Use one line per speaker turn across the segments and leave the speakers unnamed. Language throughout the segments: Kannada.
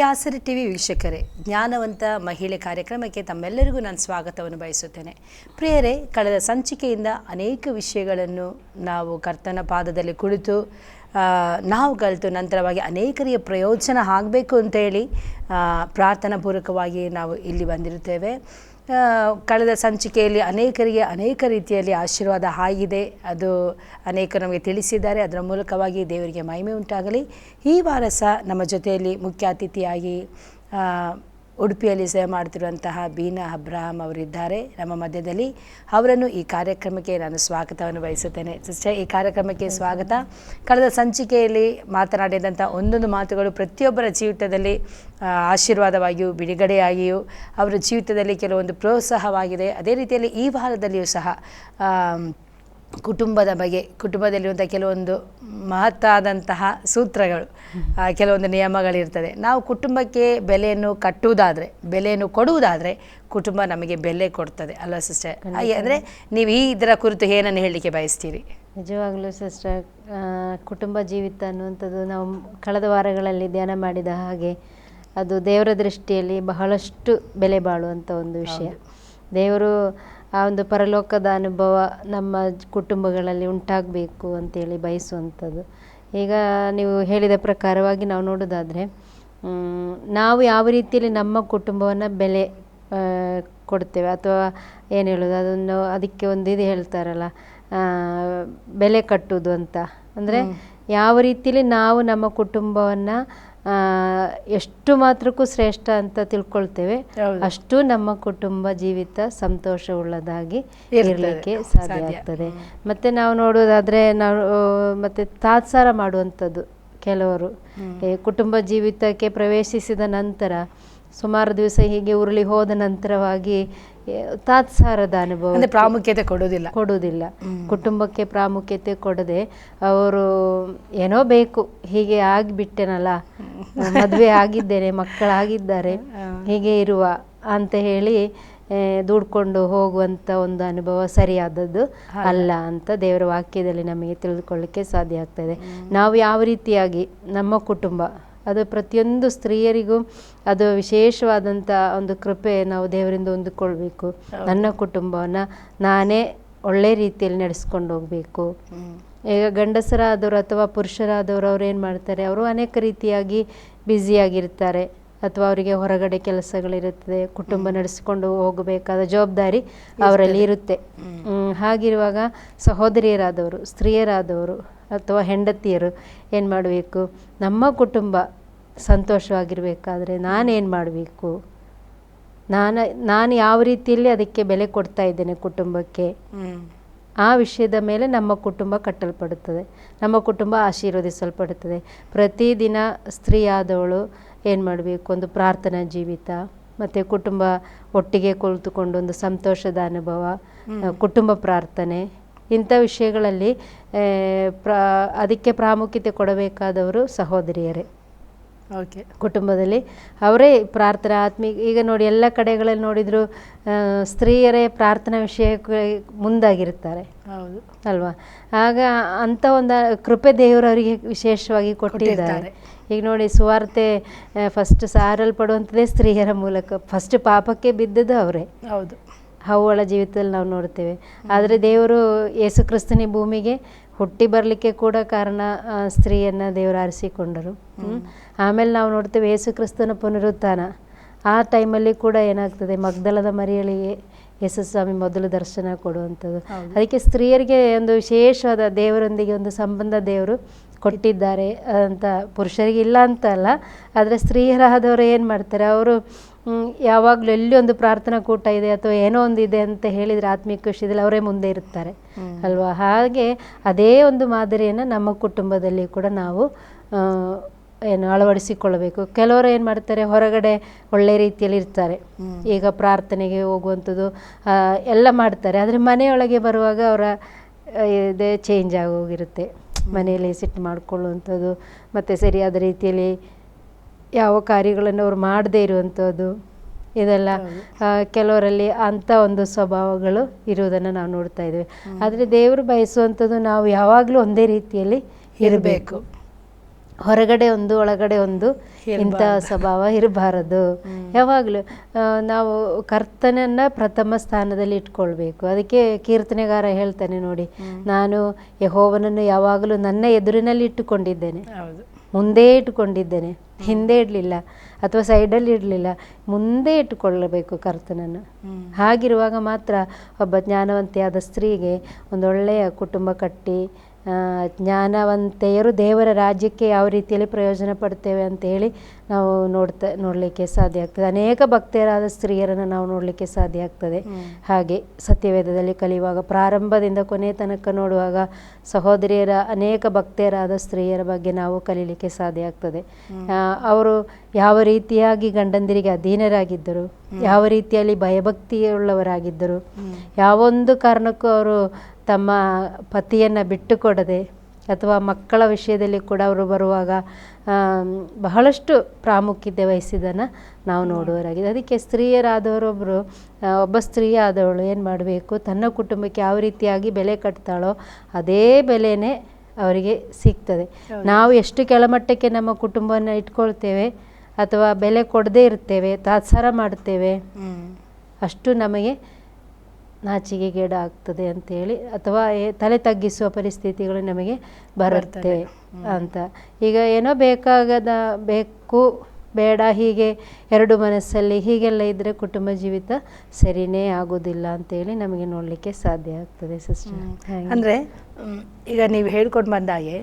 ಪ್ರಿಯ ಆಸರೆ ಟಿ ವಿ ವೀಕ್ಷಕರೇ, ಜ್ಞಾನವಂತ ಮಹಿಳೆ ಕಾರ್ಯಕ್ರಮಕ್ಕೆ ತಮ್ಮೆಲ್ಲರಿಗೂ ನಾನು ಸ್ವಾಗತವನ್ನು ಬಯಸುತ್ತೇನೆ. ಪ್ರಿಯರೇ, ಕಳೆದ ಸಂಚಿಕೆಯಿಂದ ಅನೇಕ ವಿಷಯಗಳನ್ನು ನಾವು ಕರ್ತನ ಪಾದದಲ್ಲಿ ಕುಳಿತು ನಾವು ಕಲಿತು ನಂತರವಾಗಿ ಅನೇಕರಿಗೆ ಪ್ರಯೋಜನ ಆಗಬೇಕು ಅಂತೇಳಿ ಪ್ರಾರ್ಥನಾಪೂರ್ವಕವಾಗಿ ನಾವು ಇಲ್ಲಿ ಬಂದಿರುತ್ತೇವೆ. ಕಳೆದ ಸಂಚಿಕೆಯಲ್ಲಿ ಅನೇಕರಿಗೆ ಅನೇಕ ರೀತಿಯಲ್ಲಿ ಆಶೀರ್ವಾದ ಆಗಿದೆ. ಅದು ಅನೇಕ ನಮಗೆ ತಿಳಿಸಿದ್ದಾರೆ. ಅದರ ಮೂಲಕವಾಗಿ ದೇವರಿಗೆ ಮಹಿಮೆ ಉಂಟಾಗಲಿ. ಈ ವಾರ ಸಹ ನಮ್ಮ ಜೊತೆಯಲ್ಲಿ ಮುಖ್ಯ ಅತಿಥಿಯಾಗಿ ಉಡುಪಿಯಲ್ಲಿ ಸೇವೆ ಮಾಡ್ತಿರುವಂತಹ ಬೀನಾ ಅಬ್ರಹಾಂ ಅವರಿದ್ದಾರೆ. ನಮ್ಮ ಮಧ್ಯದಲ್ಲಿ ಅವರನ್ನು ಈ ಕಾರ್ಯಕ್ರಮಕ್ಕೆ ನಾನು ಸ್ವಾಗತವನ್ನು ಬಯಸುತ್ತೇನೆ ಸಿಸ್ಟರ್, ಈ ಕಾರ್ಯಕ್ರಮಕ್ಕೆ ಸ್ವಾಗತ. ಕಳೆದ ಸಂಚಿಕೆಯಲ್ಲಿ ಮಾತನಾಡಿದಂಥ ಒಂದೊಂದು ಮಾತುಗಳು ಪ್ರತಿಯೊಬ್ಬರ ಜೀವಿತದಲ್ಲಿ ಆಶೀರ್ವಾದವಾಗಿಯೂ ಬಿಡುಗಡೆಯಾಗಿಯೂ ಅವರ ಜೀವಿತದಲ್ಲಿ ಕೆಲವೊಂದು ಪ್ರೋತ್ಸಾಹವಾಗಿದೆ. ಅದೇ ರೀತಿಯಲ್ಲಿ ಈ ವಾರದಲ್ಲಿಯೂ ಸಹ ಕುಟುಂಬದ ಬಗ್ಗೆ ಕುಟುಂಬದಲ್ಲಿರುವಂಥ ಕೆಲವೊಂದು ಮಹತ್ತಾದಂತಹ ಸೂತ್ರಗಳು ಕೆಲವೊಂದು ನಿಯಮಗಳಿರ್ತದೆ. ನಾವು ಕುಟುಂಬಕ್ಕೆ ಬೆಲೆಯನ್ನು ಕಟ್ಟುವುದಾದರೆ ಬೆಲೆಯನ್ನು ಕೊಡುವುದಾದರೆ ಕುಟುಂಬ ನಮಗೆ ಬೆಲೆ ಕೊಡ್ತದೆ. ಅಲ್ವಾ ಸಿಸ್ಟರ್ ಅಂದರೆ ನೀವು ಈ ಇದರ ಕುರಿತು ಏನನ್ನು ಹೇಳಲಿಕ್ಕೆ ಬಯಸ್ತೀರಿ?
ನಿಜವಾಗ್ಲೂ ಸಿಸ್ಟರ್ ಕುಟುಂಬ ಜೀವಿತ ಅನ್ನುವಂಥದ್ದು ನಾವು ಕಳೆದ ವಾರಗಳಲ್ಲಿ ಧ್ಯಾನ ಮಾಡಿದ ಹಾಗೆ ಅದು ದೇವರ ದೃಷ್ಟಿಯಲ್ಲಿ ಬಹಳಷ್ಟು ಬೆಲೆ ಬಾಳುವಂಥ ಒಂದು ವಿಷಯ. ದೇವರು ಆ ಒಂದು ಪರಲೋಕದ ಅನುಭವ ನಮ್ಮ ಕುಟುಂಬಗಳಲ್ಲಿ ಉಂಟಾಗಬೇಕು ಅಂತೇಳಿ ಬಯಸುವಂಥದ್ದು. ಈಗ ನೀವು ಹೇಳಿದ ಪ್ರಕಾರವಾಗಿ ನಾವು ನೋಡೋದಾದರೆ ನಾವು ಯಾವ ರೀತಿಯಲ್ಲಿ ನಮ್ಮ ಕುಟುಂಬವನ್ನು ಬೆಲೆ ಕೊಡ್ತೇವೆ ಅಥವಾ ಏನು ಹೇಳೋದು ಅದನ್ನು ಅದಕ್ಕೆ ಒಂದು ಇದು ಹೇಳ್ತಾರಲ್ಲ ಬೆಲೆ ಕಟ್ಟುವುದು ಅಂತ. ಅಂದರೆ ಯಾವ ರೀತಿಯಲ್ಲಿ ನಾವು ನಮ್ಮ ಕುಟುಂಬವನ್ನು ಎಷ್ಟು ಮಾತ್ರಕ್ಕೂ ಶ್ರೇಷ್ಠ ಅಂತ ತಿಳ್ಕೊಳ್ತೇವೆ. ಅಷ್ಟು ನಮ್ಮ ಕುಟುಂಬ ಜೀವಿತ ಸಂತೋಷವುಳ್ಳದಾಗಿ
ಉಳ್ಳದಾಗಿ
ಇರಲಿಕ್ಕೆ ಸಾಧ್ಯ. ಆಗ್ತದೆ. ಮತ್ತೆ ನಾವು ನೋಡೋದಾದ್ರೆ ನಾವು ಮತ್ತೆ ತಾತ್ಸಾರ ಮಾಡುವಂಥದ್ದು ಕೆಲವರು. ಕುಟುಂಬ ಜೀವಿತಕ್ಕೆ ಪ್ರವೇಶಿಸಿದ ನಂತರ ಸುಮಾರು ದಿವಸ ಹೀಗೆ ಉರುಳಿ ಹೋದ ನಂತರವಾಗಿ ತಾತ್ಸಾರದ ಅನುಭವ
ಪ್ರಾಮುಖ್ಯತೆ ಕೊಡೋದಿಲ್ಲ
ಕೊಡೋದಿಲ್ಲ ಕುಟುಂಬಕ್ಕೆ ಪ್ರಾಮುಖ್ಯತೆ ಕೊಡದೆ ಅವರು ಏನೋ ಬೇಕು ಹೀಗೆ ಆಗಿಬಿಟ್ಟೆನಲ್ಲ ಮದುವೆ ಆಗಿದ್ದೇನೆ ಮಕ್ಕಳಾಗಿದ್ದಾರೆ ಹೀಗೆ ಇರುವ ಅಂತ ಹೇಳಿ ದುಡ್ಕೊಂಡು ಹೋಗುವಂಥ ಒಂದು ಅನುಭವ ಸರಿಯಾದದ್ದು ಅಲ್ಲ ಅಂತ ದೇವರ ವಾಕ್ಯದಲ್ಲಿ ನಮಗೆ ತಿಳಿದುಕೊಳ್ಳಿಕ್ಕೆ ಸಾಧ್ಯ ಆಗ್ತದೆ. ನಾವು ಯಾವ ರೀತಿಯಾಗಿ ನಮ್ಮ ಕುಟುಂಬ ಅದು ಪ್ರತಿಯೊಂದು ಸ್ತ್ರೀಯರಿಗೂ ಅದು ವಿಶೇಷವಾದಂಥ ಒಂದು ಕೃಪೆ ನಾವು ದೇವರಿಂದ ಹೊಂದಿಕೊಳ್ಬೇಕು. ನನ್ನ ಕುಟುಂಬವನ್ನು ನಾನೇ ಒಳ್ಳೆ ರೀತಿಯಲ್ಲಿ ನಡೆಸ್ಕೊಂಡು ಹೋಗಬೇಕು. ಈಗ ಗಂಡಸರಾದವರು ಅಥವಾ ಪುರುಷರಾದವರು ಅವ್ರು ಏನು ಮಾಡ್ತಾರೆ? ಅವರು ಅನೇಕ ರೀತಿಯಾಗಿ ಬ್ಯುಸಿಯಾಗಿರ್ತಾರೆ ಅಥವಾ ಅವರಿಗೆ ಹೊರಗಡೆ ಕೆಲಸಗಳಿರುತ್ತದೆ ಕುಟುಂಬ ನಡೆಸಿಕೊಂಡು ಹೋಗಬೇಕಾದ ಜವಾಬ್ದಾರಿ ಅವರಲ್ಲಿ ಇರುತ್ತೆ. ಹಾಗಿರುವಾಗ ಸಹೋದರಿಯರಾದವರು ಸ್ತ್ರೀಯರಾದವರು ಅಥವಾ ಹೆಂಡತಿಯರು ಏನು ಮಾಡಬೇಕು? ನಮ್ಮ ಕುಟುಂಬ ಸಂತೋಷವಾಗಿರಬೇಕಾದ್ರೆ ನಾನೇನು ಮಾಡಬೇಕು? ನಾನು ನಾನು ಯಾವ ರೀತಿಯಲ್ಲಿ ಅದಕ್ಕೆ ಬೆಲೆ ಕೊಡ್ತಾ ಇದ್ದೇನೆ ಕುಟುಂಬಕ್ಕೆ? ಆ ವಿಷಯದ ಮೇಲೆ ನಮ್ಮ ಕುಟುಂಬ ಕಟ್ಟಲ್ಪಡುತ್ತದೆ. ನಮ್ಮ ಕುಟುಂಬ ಆಶೀರ್ವದಿಸಲ್ಪಡುತ್ತದೆ. ಪ್ರತಿದಿನ ಸ್ತ್ರೀಯಾದವಳು ಏನು ಮಾಡಬೇಕು? ಒಂದು ಪ್ರಾರ್ಥನಾ ಜೀವಿತ ಮತ್ತು ಕುಟುಂಬ ಒಟ್ಟಿಗೆ ಕುಳಿತುಕೊಂಡು ಒಂದು ಸಂತೋಷದ ಅನುಭವ ಕುಟುಂಬ ಪ್ರಾರ್ಥನೆ ಇಂಥ ವಿಷಯಗಳಲ್ಲಿ ಪ್ರ ಅದಕ್ಕೆ ಪ್ರಾಮುಖ್ಯತೆ ಕೊಡಬೇಕಾದವರು ಸಹೋದರಿಯರೇ.
ಓಕೆ.
ಕುಟುಂಬದಲ್ಲಿ ಅವರೇ ಪ್ರಾರ್ಥನಾ ಆತ್ಮೀಕ ಈಗ ನೋಡಿ ಎಲ್ಲ ಕಡೆಗಳಲ್ಲಿ ನೋಡಿದ್ರು ಸ್ತ್ರೀಯರೇ ಪ್ರಾರ್ಥನಾ ವಿಷಯಕ್ಕೆ ಮುಂದಾಗಿರ್ತಾರೆ
ಹೌದು.
ಅಲ್ವಾ? ಆಗ ಅಂಥ ಒಂದು ಕೃಪೆ ದೇವರು ಅವರಿಗೆ ವಿಶೇಷವಾಗಿ ಕೊಟ್ಟಿದ್ದಾರೆ. ಈಗ ನೋಡಿ ಸುವಾರ್ತೆ ಫಸ್ಟ್ ಸಾರಲ್ಪಡುವಂಥದ್ದೇ ಸ್ತ್ರೀಯರ ಮೂಲಕ ಫಸ್ಟ್ ಪಾಪಕ್ಕೆ ಬಿದ್ದದ್ದು ಅವರೇ.
ಹೌದು.
ಹವ್ವಳ ಜೀವಿತದಲ್ಲಿ ನಾವು ನೋಡ್ತೇವೆ ಆದರೆ ದೇವರು ಯೇಸು ಕ್ರಿಸ್ತನ ಭೂಮಿಗೆ ಹುಟ್ಟಿ ಬರಲಿಕ್ಕೆ ಕೂಡ ಕಾರಣ ಸ್ತ್ರೀಯನ್ನು ದೇವರು ಆರಿಸಿಕೊಂಡರು. ಆಮೇಲೆ ನಾವು ನೋಡ್ತೇವೆ ಯೇಸು ಕ್ರಿಸ್ತನ ಪುನರುತ್ಥಾನ. ಆ ಟೈಮಲ್ಲಿ ಕೂಡ ಏನಾಗ್ತದೆ ಮಗ್ದಲದ ಮರಿಯಳಿಗೆ ಯೇಸು ಸ್ವಾಮಿ ಮೊದಲು ದರ್ಶನ ಕೊಡುವಂಥದ್ದು. ಅದಕ್ಕೆ ಸ್ತ್ರೀಯರಿಗೆ ಒಂದು ವಿಶೇಷವಾದ ದೇವರೊಂದಿಗೆ ಒಂದು ಸಂಬಂಧ ದೇವರು ಕೊಟ್ಟಿದ್ದಾರೆ ಅಂತ ಪುರುಷರಿಗೆ ಇಲ್ಲ ಅಂತ ಅಲ್ಲ ಆದರೆ ಸ್ತ್ರೀಯರಾದವರು ಏನು ಮಾಡ್ತಾರೆ ಅವರು ಯಾವಾಗಲೂ ಎಲ್ಲಿ ಒಂದು ಪ್ರಾರ್ಥನಾ ಕೂಟ ಇದೆ ಅಥವಾ ಏನೋ ಒಂದು ಇದೆ ಅಂತ ಹೇಳಿದರೆ ಆತ್ಮಿಕ ವಿಷಯದಲ್ಲಿ ಅವರೇ ಮುಂದೆ ಇರ್ತಾರೆ ಅಲ್ವಾ? ಹಾಗೆ ಅದೇ ಒಂದು ಮಾದರಿಯನ್ನು ನಮ್ಮ ಕುಟುಂಬದಲ್ಲಿ ಕೂಡ ನಾವು ಏನು ಅಳವಡಿಸಿಕೊಳ್ಳಬೇಕು. ಕೆಲವರು ಏನು ಮಾಡ್ತಾರೆ ಹೊರಗಡೆ ಒಳ್ಳೆ ರೀತಿಯಲ್ಲಿ ಇರ್ತಾರೆ. ಈಗ ಪ್ರಾರ್ಥನೆಗೆ ಹೋಗುವಂಥದ್ದು ಎಲ್ಲ ಮಾಡ್ತಾರೆ. ಆದರೆ ಮನೆಯೊಳಗೆ ಬರುವಾಗ ಅವರ ಇದೇ ಚೇಂಜ್ ಆಗೋಗಿರುತ್ತೆ ಮನೆಯಲ್ಲಿ ಸಿಟ್ಟು ಮಾಡಿಕೊಳ್ಳುವಂಥದ್ದು ಮತ್ತು ಸರಿಯಾದ ರೀತಿಯಲ್ಲಿ ಯಾವ ಕಾರ್ಯಗಳನ್ನು ಅವ್ರು ಮಾಡದೇ ಇರುವಂಥದ್ದು. ಇದೆಲ್ಲ ಕೆಲವರಲ್ಲಿ ಅಂಥ ಒಂದು ಸ್ವಭಾವಗಳು ಇರುವುದನ್ನು ನಾವು ನೋಡ್ತಾ ಇದ್ದೇವೆ. ಆದರೆ ದೇವರು ಬಯಸುವಂಥದ್ದು ನಾವು ಯಾವಾಗಲೂ ಒಂದೇ ರೀತಿಯಲ್ಲಿ ಇರಬೇಕು. ಹೊರಗಡೆ ಒಂದು ಒಳಗಡೆ ಒಂದು ಇಂಥ ಸ್ವಭಾವ ಇರಬಾರದು. ಯಾವಾಗಲೂ ನಾವು ಕರ್ತನನ್ನ ಪ್ರಥಮ ಸ್ಥಾನದಲ್ಲಿ ಇಟ್ಕೊಳ್ಬೇಕು. ಅದಕ್ಕೆ ಕೀರ್ತನೆಗಾರ ಹೇಳ್ತಾನೆ ನೋಡಿ ನಾನು ಯಹೋವನನ್ನು ಯಾವಾಗಲೂ ನನ್ನ ಎದುರಿನಲ್ಲಿ ಇಟ್ಟುಕೊಂಡಿದ್ದೇನೆ.
ಹೌದು.
ಮುಂದೆ ಇಟ್ಟುಕೊಂಡಿದ್ದೇನೆ. ಹಿಂದೆ ಇಡಲಿಲ್ಲ ಅಥವಾ ಸೈಡಲ್ಲಿ ಇಡಲಿಲ್ಲ. ಮುಂದೆ ಇಟ್ಟುಕೊಳ್ಳಬೇಕು ಕರ್ತನನ್ನು. ಹಾಗಿರುವಾಗ ಮಾತ್ರ ಒಬ್ಬ ಜ್ಞಾನವಂತೆಯಾದ ಸ್ತ್ರೀಗೆ ಒಂದೊಳ್ಳೆಯ ಕುಟುಂಬ ಕಟ್ಟಿ ಜ್ಞಾನವಂತೆಯರು ದೇವರ ರಾಜ್ಯಕ್ಕೆ ಯಾವ ರೀತಿಯಲ್ಲಿ ಪ್ರಯೋಜನ ಪಡ್ತೇವೆ ಅಂತ ಹೇಳಿ ನಾವು ನೋಡ್ತಾ ನೋಡಲಿಕ್ಕೆ ಸಾಧ್ಯ ಆಗ್ತದೆ. ಅನೇಕ ಭಕ್ತಿಯರಾದ ಸ್ತ್ರೀಯರನ್ನು ನಾವು ನೋಡಲಿಕ್ಕೆ ಸಾಧ್ಯ ಆಗ್ತದೆ. ಹಾಗೆ ಸತ್ಯವೇದದಲ್ಲಿ ಕಲಿಯುವಾಗ ಪ್ರಾರಂಭದಿಂದ ಕೊನೆ ತನಕ ನೋಡುವಾಗ ಸಹೋದರಿಯರ ಅನೇಕ ಭಕ್ತಿಯರಾದ ಸ್ತ್ರೀಯರ ಬಗ್ಗೆ ನಾವು ಕಲೀಲಿಕ್ಕೆ ಸಾಧ್ಯ ಆಗ್ತದೆ. ಅವರು ಯಾವ ರೀತಿಯಾಗಿ ಗಂಡಂದಿರಿಗೆ ಅಧೀನರಾಗಿದ್ದರು ಯಾವ ರೀತಿಯಲ್ಲಿ ಭಯಭಕ್ತಿಯುಳ್ಳವರಾಗಿದ್ದರು ಯಾವೊಂದು ಕಾರಣಕ್ಕೂ ಅವರು ತಮ್ಮ ಪತಿಯನ್ನು ಬಿಟ್ಟುಕೊಡದೆ ಅಥವಾ ಮಕ್ಕಳ ವಿಷಯದಲ್ಲಿ ಕೂಡ ಅವರು ಬರುವಾಗ ಬಹಳಷ್ಟು ಪ್ರಾಮುಖ್ಯತೆ ವಹಿಸಿದ್ದನ್ನು ನಾವು ನೋಡುವರಾಗಿದೆ. ಅದಕ್ಕೆ ಸ್ತ್ರೀಯರಾದವರೊಬ್ಬರು ಒಬ್ಬ ಸ್ತ್ರೀ ಆದವಳು ಏನು ಮಾಡಬೇಕು? ತನ್ನ ಕುಟುಂಬಕ್ಕೆ ಯಾವ ರೀತಿಯಾಗಿ ಬೆಲೆ ಕಟ್ತಾಳೋ ಅದೇ ಬೆಲೆನೇ ಅವರಿಗೆ ಸಿಗ್ತದೆ. ನಾವು ಎಷ್ಟು ಕೆಳಮಟ್ಟಕ್ಕೆ ನಮ್ಮ ಕುಟುಂಬವನ್ನು ಇಟ್ಕೊಳ್ತೇವೆ ಅಥವಾ ಬೆಲೆ ಕೊಡದೇ ಇರ್ತೇವೆ ತಾತ್ಸಾರ ಮಾಡ್ತೇವೆ ಅಷ್ಟು ನಮಗೆ ನಾಚಿಕೆಗೇಡು ಆಗ್ತದೆ ಅಂತೇಳಿ ಅಥವಾ ತಲೆ ತಗ್ಗಿಸುವ ಪರಿಸ್ಥಿತಿಗಳು ನಮಗೆ ಬರುತ್ತೆ ಅಂತ. ಈಗ ಏನೋ ಬೇಕಾಗದ ಬೇಕು ಬೇಡ ಹೀಗೆ ಎರಡು ಮನಸ್ಸಲ್ಲಿ ಹೀಗೆಲ್ಲ ಇದ್ದರೆ ಕುಟುಂಬ ಜೀವಿತ ಸರಿನೇ ಆಗೋದಿಲ್ಲ ಅಂತೇಳಿ ನಮಗೆ ನೋಡಲಿಕ್ಕೆ ಸಾಧ್ಯ ಆಗ್ತದೆ ಸಿಸ್ಟರ್
ಅಂದರೆ ಈಗ ನೀವು ಹೇಳ್ಕೊಂಡು ಬಂದಾಗೆ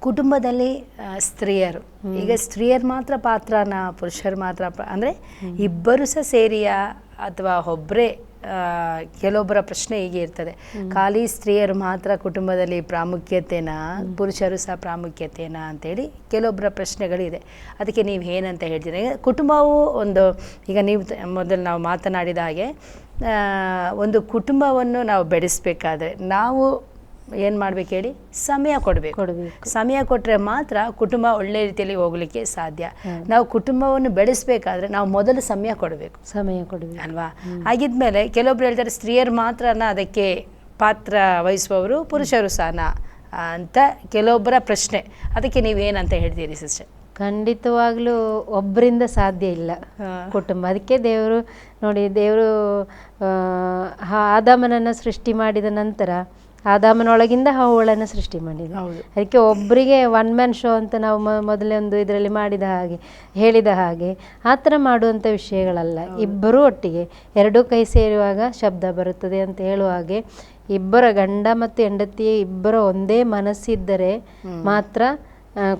ಕುಟುಂಬದಲ್ಲಿ ಸ್ತ್ರೀಯರು. ಈಗ ಸ್ತ್ರೀಯರು ಮಾತ್ರ ಪಾತ್ರನ ಪುರುಷರು ಮಾತ್ರ ಅಂದ್ರೆ ಇಬ್ಬರು ಸಹ ಸೇರಿಯ ಅಥವಾ ಒಬ್ಬರೇ ಕೆಲವೊಬ್ಬರ ಪ್ರಶ್ನೆ ಹೀಗೆ ಇರ್ತದೆ. ಖಾಲಿ ಸ್ತ್ರೀಯರು ಮಾತ್ರ ಕುಟುಂಬದಲ್ಲಿ ಪ್ರಾಮುಖ್ಯತೆನಾ ಪುರುಷರು ಸಹ ಪ್ರಾಮುಖ್ಯತೆನಾ ಅಂತೇಳಿ ಕೆಲವೊಬ್ಬರ ಪ್ರಶ್ನೆಗಳಿದೆ ಅದಕ್ಕೆ ನೀವು ಏನಂತ ಹೇಳ್ತೀರಿ? ಕುಟುಂಬವು ಒಂದು ಈಗ ನೀವು ಮೊದಲು ನಾವು ಮಾತನಾಡಿದ ಹಾಗೆ ಒಂದು ಕುಟುಂಬವನ್ನು ನಾವು ಬೆಳೆಸಬೇಕಾದ್ರೆ ನಾವು ಏನು ಮಾಡ್ಬೇಕು ಹೇಳಿ? ಸಮಯ ಕೊಡಬೇಕು.
ಕೊಡಬೇಕು.
ಸಮಯ ಕೊಟ್ಟರೆ ಮಾತ್ರ ಕುಟುಂಬ ಒಳ್ಳೆ ರೀತಿಯಲ್ಲಿ ಹೋಗ್ಲಿಕ್ಕೆ ಸಾಧ್ಯ. ನಾವು ಕುಟುಂಬವನ್ನು ಬೆಳೆಸಬೇಕಾದ್ರೆ ನಾವು ಮೊದಲು ಸಮಯ ಕೊಡಬೇಕು.
ಸಮಯ ಕೊಡಬೇಕು.
ಅಲ್ವಾ? ಆಗಿದ್ಮೇಲೆ ಕೆಲವೊಬ್ರು ಹೇಳ್ತಾರೆ ಸ್ತ್ರೀಯರು ಮಾತ್ರನ ಅದಕ್ಕೆ ಪಾತ್ರ ವಹಿಸುವವರು ಪುರುಷರು ಸಹನ ಅಂತ ಕೆಲವೊಬ್ಬರ ಪ್ರಶ್ನೆ. ಅದಕ್ಕೆ ನೀವು ಏನಂತ ಹೇಳ್ತೀರಿ ಸಿಸ್ಟರ್?
ಖಂಡಿತವಾಗ್ಲೂ ಒಬ್ಬರಿಂದ ಸಾಧ್ಯ ಇಲ್ಲ ಕುಟುಂಬ. ಅದಕ್ಕೆ ದೇವರು ನೋಡಿ ದೇವರು ಆದಮನನ್ನು ಸೃಷ್ಟಿ ಮಾಡಿದ ನಂತರ ಆದಾಮನೊಳಗಿಂದ ಹವಳನ್ನು ಸೃಷ್ಟಿ ಮಾಡಿದ. ಅದಕ್ಕೆ ಒಬ್ಬರಿಗೆ ಒನ್ ಮ್ಯಾನ್ ಶೋ ಅಂತ ನಾವು ಮೊದಲೇ ಒಂದು ಇದರಲ್ಲಿ ಮಾಡಿದ ಹಾಗೆ ಹೇಳಿದ ಹಾಗೆ ಆ ಥರ ಮಾಡುವಂಥ ವಿಷಯಗಳಲ್ಲ. ಇಬ್ಬರೂ ಒಟ್ಟಿಗೆ ಎರಡೂ ಕೈ ಸೇರುವಾಗ ಶಬ್ದ ಬರುತ್ತದೆ ಅಂತ ಹೇಳುವ ಹಾಗೆ ಇಬ್ಬರ ಗಂಡ ಮತ್ತು ಹೆಂಡತಿ ಇಬ್ಬರ ಒಂದೇ ಮನಸ್ಸಿದ್ದರೆ ಮಾತ್ರ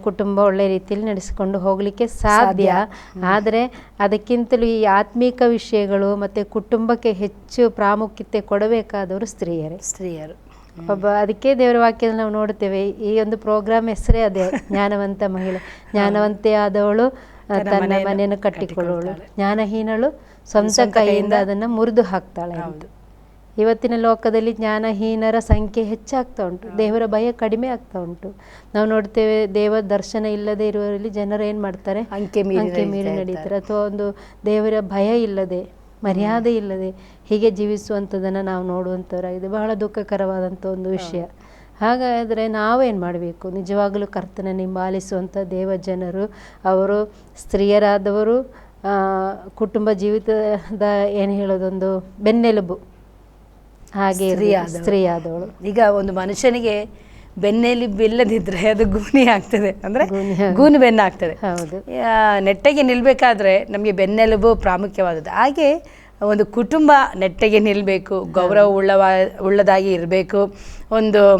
ಕುಟುಂಬ ಒಳ್ಳೆ ರೀತಿಯಲ್ಲಿ ನಡೆಸಿಕೊಂಡು ಹೋಗಲಿಕ್ಕೆ ಸಾಧ್ಯ. ಆದರೆ ಅದಕ್ಕಿಂತಲೂ ಈ ಆತ್ಮೀಕ ವಿಷಯಗಳು ಮತ್ತು ಕುಟುಂಬಕ್ಕೆ ಹೆಚ್ಚು ಪ್ರಾಮುಖ್ಯತೆ ಕೊಡಬೇಕಾದವರು ಸ್ತ್ರೀಯರೇ.
ಸ್ತ್ರೀಯರು.
ಒಬ್ಬ ಅದಕ್ಕೆ ದೇವರ ವಾಕ್ಯದಲ್ಲಿ ನಾವು ನೋಡ್ತೇವೆ ಈ ಒಂದು ಪ್ರೋಗ್ರಾಮ್ ಹೆಸರೇ ಅದೇ ಜ್ಞಾನವಂತ ಮಹಿಳೆ. ಜ್ಞಾನವಂತೆ ಆದವಳು ತನ್ನ ಮನೆಯನ್ನು ಕಟ್ಟಿಕೊಳ್ಳುವಳು. ಜ್ಞಾನಹೀನಳು ಸ್ವಂತ ಕೈಯಿಂದ ಅದನ್ನು ಮುರಿದು ಹಾಕ್ತಾಳೆ ಅಂತ. ಇವತ್ತಿನ ಲೋಕದಲ್ಲಿ ಜ್ಞಾನಹೀನರ ಸಂಖ್ಯೆ ಹೆಚ್ಚಾಗ್ತಾ ಉಂಟು. ದೇವರ ಭಯ ಕಡಿಮೆ ಆಗ್ತಾ ಉಂಟು. ನಾವು ನೋಡ್ತೇವೆ ದೇವ ದರ್ಶನ ಇಲ್ಲದೆ ಇರುವವರಲ್ಲಿ ಜನರು ಏನು ಮಾಡ್ತಾರೆ?
ಅಂಕೆ ಮೀರಿ
ನಡೀತಾರೆ. ಅಥವಾ ಒಂದು ದೇವರ ಭಯ ಇಲ್ಲದೆ ಮರ್ಯಾದೆ ಇಲ್ಲದೆ ಹೀಗೆ ಜೀವಿಸುವಂಥದ್ದನ್ನು ನಾವು ನೋಡುವಂಥವರಾಗಿದೆ ಬಹಳ ದುಃಖಕರವಾದಂಥ ಒಂದು ವಿಷಯ. ಹಾಗಾದರೆ ನಾವೇನು ಮಾಡಬೇಕು? ನಿಜವಾಗಲೂ ಕರ್ತನ ನಿಂಬಾಲಿಸುವಂಥ ದೇವ ಜನರು ಅವರು ಸ್ತ್ರೀಯರಾದವರು ಕುಟುಂಬ ಜೀವಿತದ ಏನು ಹೇಳೋದೊಂದು ಬೆನ್ನೆಲುಬು. ಹಾಗೆ.
ಸ್ತ್ರೀಯಾದವಳು. ಈಗ ಒಂದು ಮನುಷ್ಯನಿಗೆ ಬೆನ್ನೆಲುಬು ಬಿಲ್ಲದಿದ್ರೆ ಅದು ಗೂನಿ ಆಗ್ತದೆ. ಅಂದ್ರೆ
ಗೂನಿ
ಬೆನ್ನು ಆಗ್ತದೆ.
ಹೌದು.
ನೆಟ್ಟಗೆ ನಿಲ್ಲಬೇಕಾದ್ರೆ ನಮಗೆ ಬೆನ್ನೆಲುಬು ಪ್ರಾಮುಖ್ಯವಾದದ್ದು. ಹಾಗೆ ಒಂದು ಕುಟುಂಬ ನೆಟ್ಟಗೆ ನಿಲ್ಲಬೇಕು ಗೌರವ ಉಳ್ಳವ ಉಳ್ಳದಾಗಿ ಇರಬೇಕು ಒಂದು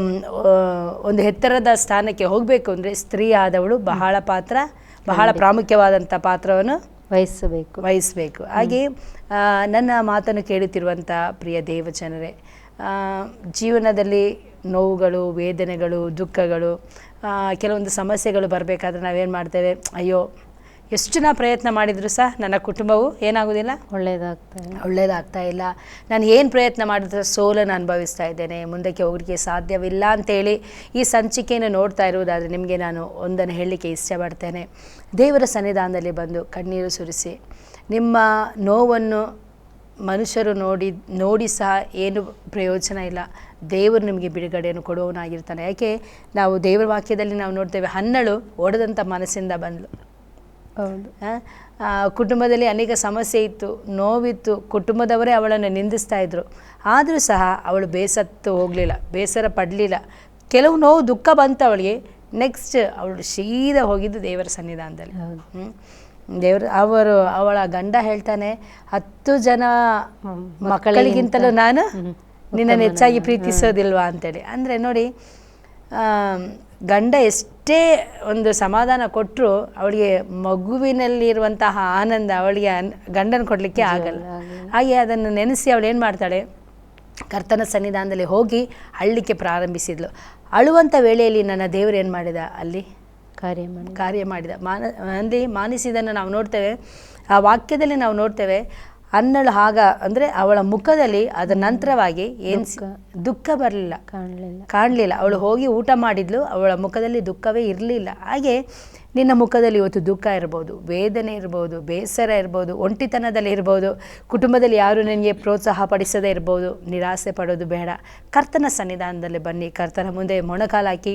ಒಂದು ಎತ್ತರದ ಸ್ಥಾನಕ್ಕೆ ಹೋಗಬೇಕು ಅಂದರೆ ಸ್ತ್ರೀ ಆದವಳು ಬಹಳ ಪಾತ್ರ ಬಹಳ ಪ್ರಾಮುಖ್ಯವಾದಂಥ ಪಾತ್ರವನ್ನು
ವಹಿಸಬೇಕು.
ವಹಿಸಬೇಕು. ಹಾಗೆ ನನ್ನ ಮಾತನ್ನು ಕೇಳುತ್ತಿರುವಂಥ ಪ್ರಿಯ ದೇವಜನರೇ ಜೀವನದಲ್ಲಿ ನೋವುಗಳು ವೇದನೆಗಳು ದುಃಖಗಳು ಕೆಲವೊಂದು ಸಮಸ್ಯೆಗಳು ಬರಬೇಕಾದ್ರೆ ನಾವೇನು ಮಾಡ್ತೇವೆ? ಅಯ್ಯೋ ಎಷ್ಟು ನಾ ಪ್ರಯತ್ನ ಮಾಡಿದರೂ ಸಹ ನನ್ನ ಕುಟುಂಬವು ಏನಾಗೋದಿಲ್ಲ?
ಒಳ್ಳೆಯದಾಗ್ತದೆ
ಒಳ್ಳೇದಾಗ್ತಾ ಇಲ್ಲ. ನಾನು ಏನು ಪ್ರಯತ್ನ ಮಾಡಿದ್ರೆ ಸೋಲನ್ನು ಅನುಭವಿಸ್ತಾ ಇದ್ದೇನೆ. ಮುಂದಕ್ಕೆ ಹೋಗಲಿಕ್ಕೆ ಸಾಧ್ಯವಿಲ್ಲ ಅಂತೇಳಿ ಈ ಸಂಚಿಕೆಯನ್ನು ನೋಡ್ತಾ ಇರುವುದಾದರೆ ನಿಮಗೆ ನಾನು ಒಂದನ್ನು ಹೇಳಲಿಕ್ಕೆ ಇಷ್ಟಪಡ್ತೇನೆ. ದೇವರ ಸನ್ನಿಧಾನದಲ್ಲಿ ಬಂದು ಕಣ್ಣೀರು ಸುರಿಸಿ ನಿಮ್ಮ ನೋವನ್ನು ಮನುಷ್ಯರು ನೋಡಿ ನೋಡಿ ಸಹ ಏನು ಪ್ರಯೋಜನ ಇಲ್ಲ. ದೇವರು ನಿಮಗೆ ಬಿಡುಗಡೆಯನ್ನು ಕೊಡುವವನಾಗಿರ್ತಾನೆ. ಯಾಕೆ? ನಾವು ದೇವರ ವಾಕ್ಯದಲ್ಲಿ ನಾವು ನೋಡ್ತೇವೆ ಹನ್ನಳು ಒಡೆದಂಥ ಮನಸ್ಸಿಂದ ಬಂದಳು
ಹೌದು.
ಕುಟುಂಬದಲ್ಲಿ ಅನೇಕ ಸಮಸ್ಯೆ ಇತ್ತು ನೋವಿತ್ತು ಕುಟುಂಬದವರೇ ಅವಳನ್ನು ನಿಂದಿಸ್ತಾ ಇದ್ರು. ಆದರೂ ಸಹ ಅವಳು ಬೇಸತ್ತು ಹೋಗಲಿಲ್ಲ ಬೇಸರ ಪಡಲಿಲ್ಲ. ಕೆಲವು ನೋವು ದುಃಖ ಬಂತು ಅವಳಿಗೆ ನೆಕ್ಸ್ಟ್ ಅವಳು ಸೀದಾ ಹೋಗಿದ್ದು ದೇವರ ಸನ್ನಿಧಾನದಲ್ಲಿ. ದೇವ್ರ ಅವರು ಅವಳ ಗಂಡ ಹೇಳ್ತಾನೆ ಹತ್ತು ಜನ. ಮಕ್ಕಳಿಗಿಂತಲೂ ನಾನು ನಿನ್ನನ್ನು ಹೆಚ್ಚಾಗಿ ಪ್ರೀತಿಸೋದಿಲ್ವಾ ಅಂತೇಳಿ. ಅಂದರೆ ನೋಡಿ ಗಂಡ ಎಷ್ಟೇ ಒಂದು ಸಮಾಧಾನ ಕೊಟ್ಟರು ಅವಳಿಗೆ ಮಗುವಿನಲ್ಲಿರುವಂತಹ ಆನಂದ ಅವಳಿಗೆ ಗಂಡನ ಕೊಡಲಿಕ್ಕೆ ಆಗಲ್ಲ. ಹಾಗೆ ಅದನ್ನು ನೆನೆಸಿ ಅವಳು ಏನು ಮಾಡ್ತಾಳೆ? ಕರ್ತನ ಸನ್ನಿಧಾನದಲ್ಲಿ ಹೋಗಿ ಅಳ್ಳಿಕ್ಕೆ ಪ್ರಾರಂಭಿಸಿದ್ಲು. ಅಳುವಂಥ ವೇಳೆಯಲ್ಲಿ ನನ್ನ ದೇವರು ಏನು ಮಾಡಿದ ಅಲ್ಲಿ?
ಕಾರ್ಯ
ಕಾರ್ಯ ಮಾಡಿದ. ಮಾನ ಅಲ್ಲಿ ಮಾನಿಸಿದನ್ನು ನಾವು ನೋಡ್ತೇವೆ. ಆ ವಾಕ್ಯದಲ್ಲಿ ನಾವು ನೋಡ್ತೇವೆ. ಅನ್ನಳು ಆಗ ಅಂದರೆ ಅವಳ ಮುಖದಲ್ಲಿ ಅದರ ನಂತರವಾಗಿ ಏನು ದುಃಖ ಬರಲಿಲ್ಲ.
ಕಾಣಲಿಲ್ಲ.
ಕಾಣಲಿಲ್ಲ. ಅವಳು ಹೋಗಿ ಊಟ ಮಾಡಿದ್ಲು ಅವಳ ಮುಖದಲ್ಲಿ ದುಃಖವೇ ಇರಲಿಲ್ಲ. ಹಾಗೆ ನಿನ್ನ ಮುಖದಲ್ಲಿ ಇವತ್ತು ದುಃಖ ಇರ್ಬೋದು, ವೇದನೆ ಇರ್ಬೋದು, ಬೇಸರ ಇರ್ಬೋದು, ಒಂಟಿತನದಲ್ಲಿ ಇರ್ಬೋದು, ಕುಟುಂಬದಲ್ಲಿ ಯಾರು ನಿನಗೆ ಪ್ರೋತ್ಸಾಹ ಪಡಿಸದೇ ಇರ್ಬೋದು, ನಿರಾಸೆ ಪಡೋದು ಬೇಡ. ಕರ್ತನ ಸನ್ನಿಧಾನದಲ್ಲಿ ಬನ್ನಿ, ಕರ್ತನ ಮುಂದೆ ಮೊಣಕಾಲಾಕಿ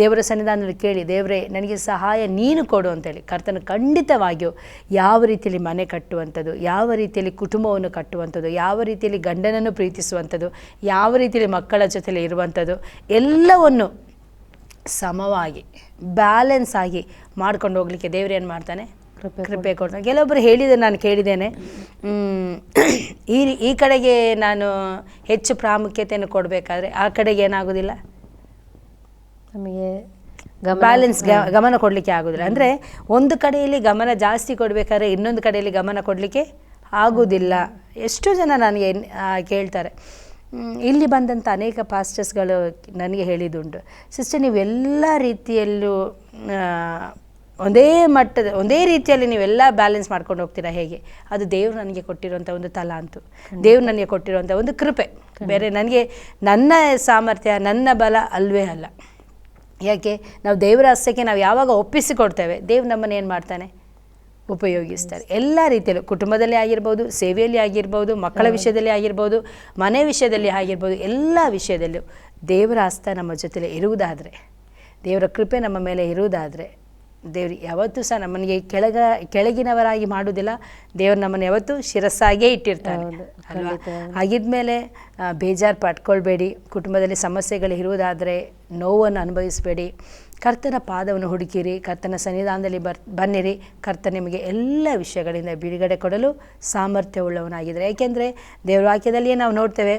ದೇವರ ಸನ್ನಿಧಾನದಲ್ಲಿ ಕೇಳಿ, ದೇವರೇ, ನನಗೆ ಸಹಾಯ ನೀನು ಕೊಡು ಅಂತೇಳಿ. ಕರ್ತನ ಖಂಡಿತವಾಗಿಯೂ ಯಾವ ರೀತಿಯಲ್ಲಿ ಮನೆ ಕಟ್ಟುವಂಥದ್ದು, ಯಾವ ರೀತಿಯಲ್ಲಿ ಕುಟುಂಬವನ್ನು ಕಟ್ಟುವಂಥದ್ದು, ಯಾವ ರೀತಿಯಲ್ಲಿ ಗಂಡನನ್ನು ಪ್ರೀತಿಸುವಂಥದ್ದು, ಯಾವ ರೀತಿಯಲ್ಲಿ ಮಕ್ಕಳ ಜೊತೆಲಿ ಇರುವಂಥದ್ದು, ಎಲ್ಲವನ್ನು ಸಮವಾಗಿ ಬ್ಯಾಲೆನ್ಸ್ ಆಗಿ ಮಾಡ್ಕೊಂಡು ಹೋಗ್ಲಿಕ್ಕೆ ದೇವ್ರು ಏನು ಮಾಡ್ತಾನೆ?
ಕೃಪೆ
ಕೃಪೆ ಕೊಡ್ತಾನೆ. ಕೆಲವೊಬ್ಬರು ಹೇಳಿದೆ ನಾನು ಕೇಳಿದ್ದೇನೆ. ಈ ಈ ಕಡೆಗೆ ನಾನು ಹೆಚ್ಚು ಪ್ರಾಮುಖ್ಯತೆಯನ್ನು ಕೊಡಬೇಕಾದ್ರೆ ಆ ಕಡೆಗೆ ಏನಾಗೋದಿಲ್ಲ?
ನಮಗೆ
ಬ್ಯಾಲೆನ್ಸ್ ಗಮನ ಕೊಡಲಿಕ್ಕೆ ಆಗೋದಿಲ್ಲ. ಅಂದರೆ ಒಂದು ಕಡೆಯಲ್ಲಿ ಗಮನ ಜಾಸ್ತಿ ಕೊಡಬೇಕಾದ್ರೆ ಇನ್ನೊಂದು ಕಡೆಯಲ್ಲಿ ಗಮನ ಕೊಡಲಿಕ್ಕೆ ಆಗೋದಿಲ್ಲ. ಎಷ್ಟೋ ಜನ ನನಗೆ ಕೇಳ್ತಾರೆ. ಇಲ್ಲಿ ಬಂದಂಥ ಅನೇಕ ಪಾಸ್ಟರ್ಸ್ಗಳು ನನಗೆ ಹೇಳಿದುಂಟು ಸಿಸ್ಟರ್ ನೀವೆಲ್ಲ ರೀತಿಯಲ್ಲೂ ಒಂದೇ ಮಟ್ಟದ ಒಂದೇ ರೀತಿಯಲ್ಲಿ ನೀವೆಲ್ಲ ಬ್ಯಾಲೆನ್ಸ್ ಮಾಡ್ಕೊಂಡು ಹೋಗ್ತೀರಾ ಹೇಗೆ? ಅದು ದೇವ್ರು ನನಗೆ ಕೊಟ್ಟಿರುವಂಥ ಒಂದು ತಲಾಂತು ದೇವ್ರು ನನಗೆ ಕೊಟ್ಟಿರುವಂಥ ಒಂದು ಕೃಪೆ. ಬೇರೆ ನನಗೆ ನನ್ನ ಸಾಮರ್ಥ್ಯ ನನ್ನ ಬಲ ಅಲ್ವೇ ಅಲ್ಲ. ಯಾಕೆ? ನಾವು ದೇವರ ಹಸ್ತಕ್ಕೆ ನಾವು ಯಾವಾಗ ಒಪ್ಪಿಸಿಕೊಡ್ತೇವೆ ದೇವ್ರು ನಮ್ಮನ್ನು ಏನು ಮಾಡ್ತಾನೆ? ಉಪಯೋಗಿಸ್ತಾರೆ. ಎಲ್ಲ ರೀತಿಯಲ್ಲೂ ಕುಟುಂಬದಲ್ಲಿ ಆಗಿರ್ಬೋದು ಸೇವೆಯಲ್ಲಿ ಆಗಿರ್ಬೋದು ಮಕ್ಕಳ ವಿಷಯದಲ್ಲಿ ಆಗಿರ್ಬೋದು ಮನೆ ವಿಷಯದಲ್ಲಿ ಆಗಿರ್ಬೋದು ಎಲ್ಲ ವಿಷಯದಲ್ಲೂ ದೇವರ ಹಸ್ತ ನಮ್ಮ ಜೊತೆಲಿ ಇರುವುದಾದರೆ ದೇವರ ಕೃಪೆ ನಮ್ಮ ಮೇಲೆ ಇರುವುದಾದರೆ ದೇವ್ರು ಯಾವತ್ತೂ ಸಹ ನಮ್ಮನಿಗೆ ಕೆಳಗ ಕೆಳಗಿನವರಾಗಿ ಮಾಡುವುದಿಲ್ಲ ದೇವರು ನಮ್ಮನ್ನು ಯಾವತ್ತೂ ಶಿರಸ್ಸಾಗೇ
ಇಟ್ಟಿರ್ತಾರೆ
ಅಲ್ವಾ? ಆಗಿದ್ಮೇಲೆ ಬೇಜಾರು ಪಟ್ಕೊಳ್ಬೇಡಿ ಕುಟುಂಬದಲ್ಲಿ ಸಮಸ್ಯೆಗಳು ಇರುವುದಾದರೆ ನೋವನ್ನು ಅನುಭವಿಸಬೇಡಿ ಕರ್ತನ ಪಾದವನ್ನು ಹುಡುಕಿರಿ ಕರ್ತನ ಸನ್ನಿಧಾನದಲ್ಲಿ ಬರ್ ಬನ್ನಿರಿ. ಕರ್ತ ನಿಮಗೆ ಎಲ್ಲ ವಿಷಯಗಳಿಂದ ಬಿಡುಗಡೆ ಕೊಡಲು ಸಾಮರ್ಥ್ಯವುಳ್ಳವನಾಗಿದ್ದಾರೆ. ಏಕೆಂದರೆ ದೇವರ ವಾಕ್ಯದಲ್ಲಿಯೇ ನಾವು ನೋಡ್ತೇವೆ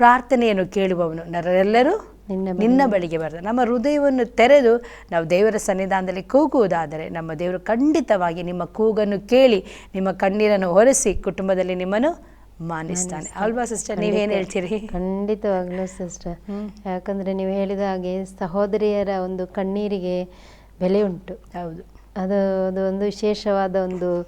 ಪ್ರಾರ್ಥನೆಯನ್ನು ಕೇಳುವವನು ನರರೆಲ್ಲರೂ
ನಿನ್ನ
ನಿನ್ನ ಬಳಿಗೆ ಬರ್ತದೆ ನಮ್ಮ ಹೃದಯವನ್ನು ತೆರೆದು ನಾವು ದೇವರ ಸನ್ನಿಧಾನದಲ್ಲಿ ಕೂಗುವುದಾದರೆ ನಮ್ಮ ದೇವರು ಖಂಡಿತವಾಗಿ ನಿಮ್ಮ ಕೂಗನ್ನು ಕೇಳಿ ನಿಮ್ಮ ಕಣ್ಣೀರನ್ನು ಒರೆಸಿ ಕುಟುಂಬದಲ್ಲಿ ನಿಮ್ಮನ್ನು ಮಾನಿಸ್ತಾನೆ. ಅಲ್ವಾ ಸಿಸ್ಟರ್ ನೀವೇನು ಹೇಳ್ತೀರಿ?
ಖಂಡಿತವಾಗ್ಲೂ ಸಿಸ್ಟರ್ ಯಾಕಂದ್ರೆ ನೀವು ಹೇಳಿದ ಹಾಗೆ ಸಹೋದರಿಯರ ಒಂದು ಕಣ್ಣೀರಿಗೆ ಬೆಲೆ ಉಂಟು.
ಹೌದು.
ಅದು ಅದು ಒಂದು ವಿಶೇಷವಾದ ಒಂದು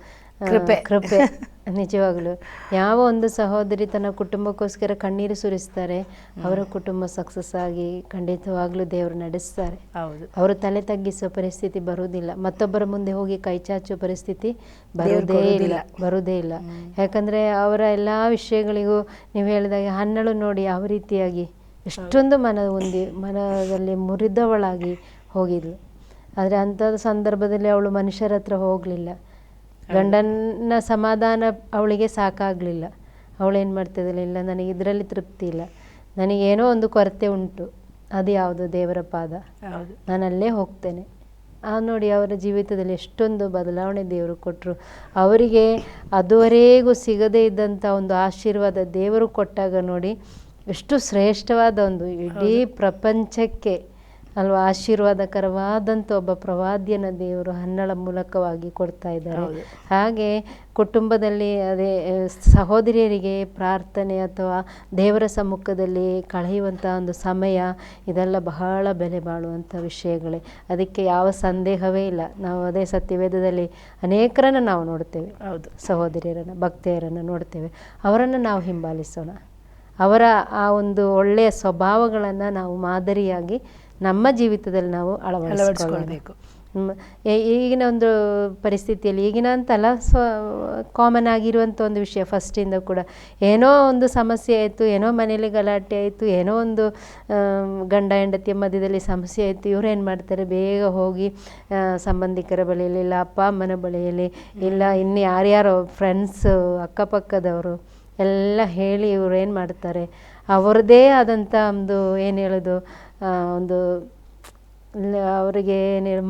ಕೃಪೆ.
ಕೃಪೆ. ನಿಜವಾಗ್ಲು. ಯಾವ ಒಂದು ಸಹೋದರಿ ತನ್ನ ಕುಟುಂಬಕ್ಕೋಸ್ಕರ ಕಣ್ಣೀರು ಸುರಿಸ್ತಾರೆ ಅವರ ಕುಟುಂಬ ಸಕ್ಸಸ್ ಆಗಿ ಖಂಡಿತವಾಗ್ಲೂ ದೇವರು ನಡೆಸ್ತಾರೆ.
ಹೌದು.
ಅವರು ತಲೆ ತಗ್ಗಿಸೋ ಪರಿಸ್ಥಿತಿ ಬರುವುದಿಲ್ಲ. ಮತ್ತೊಬ್ಬರ ಮುಂದೆ ಹೋಗಿ ಕೈ ಚಾಚುವ ಪರಿಸ್ಥಿತಿ ಬರುವುದೇ ಇಲ್ಲ ಬರುವುದೇ ಇಲ್ಲ. ಯಾಕಂದ್ರೆ ಅವರ ಎಲ್ಲಾ ವಿಷಯಗಳಿಗೂ ನೀವು ಹೇಳಿದಾಗ ಹನ್ನಳು ನೋಡಿ ಯಾವ ರೀತಿಯಾಗಿ ಎಷ್ಟೊಂದು ಮನ ಹೊಂದಿ ಮನದಲ್ಲಿ ಮುರಿದವಳಾಗಿ ಹೋಗಿದ್ಲು. ಆದರೆ ಅಂತ ಸಂದರ್ಭದಲ್ಲಿ ಅವಳು ಮನುಷ್ಯರ ಹತ್ರ ಹೋಗಲಿಲ್ಲ. ಗಂಡನ ಸಮಾಧಾನ ಅವಳಿಗೆ ಸಾಕಾಗಲಿಲ್ಲ. ಅವಳೇನು ಮಾಡ್ತಿದ್ದಿಲ್ಲ ಇಲ್ಲ ನನಗೆ ಇದರಲ್ಲಿ ತೃಪ್ತಿ ಇಲ್ಲ. ನನಗೇನೋ ಒಂದು ಕೊರತೆ ಉಂಟು. ಅದು ಯಾವುದು? ದೇವರ ಪಾದ. ನಾನಲ್ಲೇ ಹೋಗ್ತೇನೆ. ಆ ನೋಡಿ ಅವರ ಜೀವಿತದಲ್ಲಿ ಎಷ್ಟೊಂದು ಬದಲಾವಣೆ ದೇವರು ಕೊಟ್ಟರು ಅವರಿಗೆ ಅದುವರೆಗೂ ಸಿಗದೇ ಇದ್ದಂಥ ಒಂದು ಆಶೀರ್ವಾದ ದೇವರು ಕೊಟ್ಟಾಗ ನೋಡಿ ಎಷ್ಟು ಶ್ರೇಷ್ಠವಾದ ಒಂದು ಇಡೀ ಪ್ರಪಂಚಕ್ಕೆ ಅಲ್ವಾ ಆಶೀರ್ವಾದಕರವಾದಂಥ ಒಬ್ಬ ಪ್ರವಾದ್ಯನ ದೇವರು ಹನ್ನಳ ಮೂಲಕವಾಗಿ ಕೊಡ್ತಾ ಇದ್ದಾರೆ. ಹಾಗೆ ಕುಟುಂಬದಲ್ಲಿ ಅದೇ ಸಹೋದರಿಯರಿಗೆ ಪ್ರಾರ್ಥನೆ ಅಥವಾ ದೇವರ ಸಮ್ಮುಖದಲ್ಲಿ ಕಳೆಯುವಂಥ ಒಂದು ಸಮಯ ಇದೆಲ್ಲ ಬಹಳ ಬೆಲೆ ಬಾಳುವಂಥ ವಿಷಯಗಳೇ. ಅದಕ್ಕೆ ಯಾವ ಸಂದೇಹವೇ ಇಲ್ಲ. ನಾವು ಅದೇ ಸತ್ಯವೇದದಲ್ಲಿ ಅನೇಕರನ್ನು ನಾವು ನೋಡ್ತೇವೆ.
ಹೌದು.
ಸಹೋದರಿಯರನ್ನು ಭಕ್ತೆಯರನ್ನು ನೋಡ್ತೇವೆ. ಅವರನ್ನು ನಾವು ಹಿಂಬಾಲಿಸೋಣ. ಅವರ ಆ ಒಂದು ಒಳ್ಳೆಯ ಸ್ವಭಾವಗಳನ್ನು ನಾವು ಮಾದರಿಯಾಗಿ ನಮ್ಮ ಜೀವಿತದಲ್ಲಿ ನಾವು ಅಳವಡಿಸಿಕೊಳ್ಳಬೇಕು.
ಅಳವಡಿಸ್ಕೊಳ್ಬೇಕು.
ಈಗಿನ ಒಂದು ಪರಿಸ್ಥಿತಿಯಲ್ಲಿ ಈಗಿನ ಅಂತಲ್ಲ ಸ್ವ ಕಾಮನ್ ಆಗಿರುವಂಥ ಒಂದು ವಿಷಯ ಫಸ್ಟಿಂದ ಕೂಡ. ಏನೋ ಒಂದು ಸಮಸ್ಯೆ ಆಯಿತು ಏನೋ ಮನೇಲಿ ಗಲಾಟೆ ಆಯಿತು ಏನೋ ಒಂದು ಗಂಡ ಹೆಂಡತಿಯ ಮಧ್ಯದಲ್ಲಿ ಸಮಸ್ಯೆ ಆಯಿತು ಇವ್ರು ಏನು ಮಾಡ್ತಾರೆ? ಬೇಗ ಹೋಗಿ ಸಂಬಂಧಿಕರ ಬಳಿಯಲ್ಲಿ ಇಲ್ಲ ಅಪ್ಪ ಅಮ್ಮನ ಬಳಿಯಲ್ಲಿ ಇಲ್ಲ ಇನ್ನು ಯಾರ್ಯಾರೋ ಫ್ರೆಂಡ್ಸು ಅಕ್ಕಪಕ್ಕದವರು ಎಲ್ಲ ಹೇಳಿ ಇವ್ರು ಏನು ಮಾಡ್ತಾರೆ? ಅವರದೇ ಆದಂಥ ಒಂದು ಏನು ಹೇಳೋದು ಒಂದು ಅವರಿಗೆ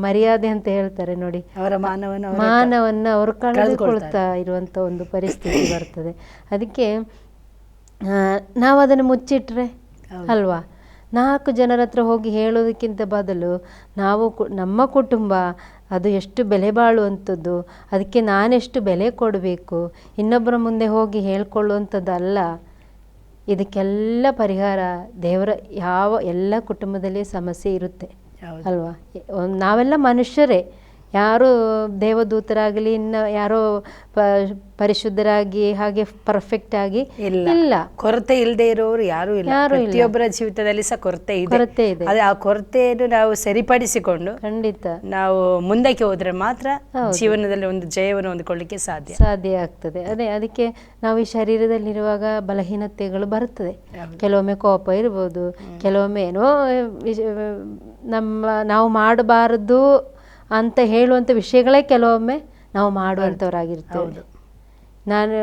ಮರ್ಯಾದೆ ಅಂತ ಹೇಳ್ತಾರೆ ನೋಡಿ
ಅವರ ಮಾನವನ ಮಾನವನ್ನ
ಮಾನವನ್ನು ಅವರು. ಕಳೆದುಕೊಳ್ತಾ ಇರುವಂಥ ಒಂದು ಪರಿಸ್ಥಿತಿ ಬರ್ತದೆ ಅದಕ್ಕೆ ನಾವು ಅದನ್ನು ಮುಚ್ಚಿಟ್ರೆ. ಅಲ್ವಾ ನಾಲ್ಕು ಜನರ ಹತ್ರ ಹೋಗಿ ಹೇಳೋದಕ್ಕಿಂತ ಬದಲು ನಾವು ನಮ್ಮ ಕುಟುಂಬ ಅದು ಎಷ್ಟು ಬೆಲೆ ಬಾಳುವಂಥದ್ದು ಅದಕ್ಕೆ ನಾನೆಷ್ಟು ಬೆಲೆ ಕೊಡಬೇಕು ಇನ್ನೊಬ್ಬರ ಮುಂದೆ ಹೋಗಿ ಹೇಳ್ಕೊಳ್ಳುವಂಥದ್ದಲ್ಲ ಇದಕ್ಕೆಲ್ಲ ಪರಿಹಾರ ದೇವರ ಯಾವ ಎಲ್ಲ ಕುಟುಂಬದಲ್ಲಿ ಸಮಸ್ಯೆ ಇರುತ್ತೆ. ಅಲ್ವಾ ನಾವೆಲ್ಲ ಮನುಷ್ಯರೇ ಯಾರು ದೇವದೂತರಾಗಲಿ ಇನ್ನು ಯಾರೋ ಪರಿಶುದ್ಧರಾಗಿ ಹಾಗೆ ಪರ್ಫೆಕ್ಟ್ ಆಗಿ
ಇಲ್ಲ. ಕೊರತೆ ಇಲ್ಲದೆ ಇರೋರು ಯಾರು ಇಲ್ಲ. ಪ್ರತಿಯೊಬ್ಬರ ಜೀವಿತದಲ್ಲಿ ಸಹ ಕೊರತೆ ಇದೆ.
ಕೊರತೆ ಇದೆ.
ಅದೇ ಆ ಕೊರತೆಯನ್ನು ನಾವು ಸರಿಪಡಿಸಿಕೊಂಡು
ಖಂಡಿತ.
ನಾವು ಮುಂದಕ್ಕೆ ಹೋದ್ರೆ ಮಾತ್ರ ಜೀವನದಲ್ಲಿ ಒಂದು ಜಯವನ್ನು ಹೊಂದಿಕೊಳ್ಳಿಕ್ಕೆ ಸಾಧ್ಯ.
ಸಾಧ್ಯ ಆಗ್ತದೆ. ಅದೇ ಅದಕ್ಕೆ ನಾವು ಈ ಶರೀರದಲ್ಲಿರುವಾಗ ಬಲಹೀನತೆಗಳು ಬರ್ತದೆ. ಕೆಲವೊಮ್ಮೆ ಕೋಪ ಇರ್ಬೋದು ಕೆಲವೊಮ್ಮೆ ಏನೋ ನಮ್ಮ ನಾವು ಮಾಡಬಾರದು ಅಂತ ಹೇಳುವಂಥ ವಿಷಯಗಳೇ ಕೆಲವೊಮ್ಮೆ ನಾವು ಮಾಡುವಂಥವರಾಗಿರ್ತೇವೆ ನಾನು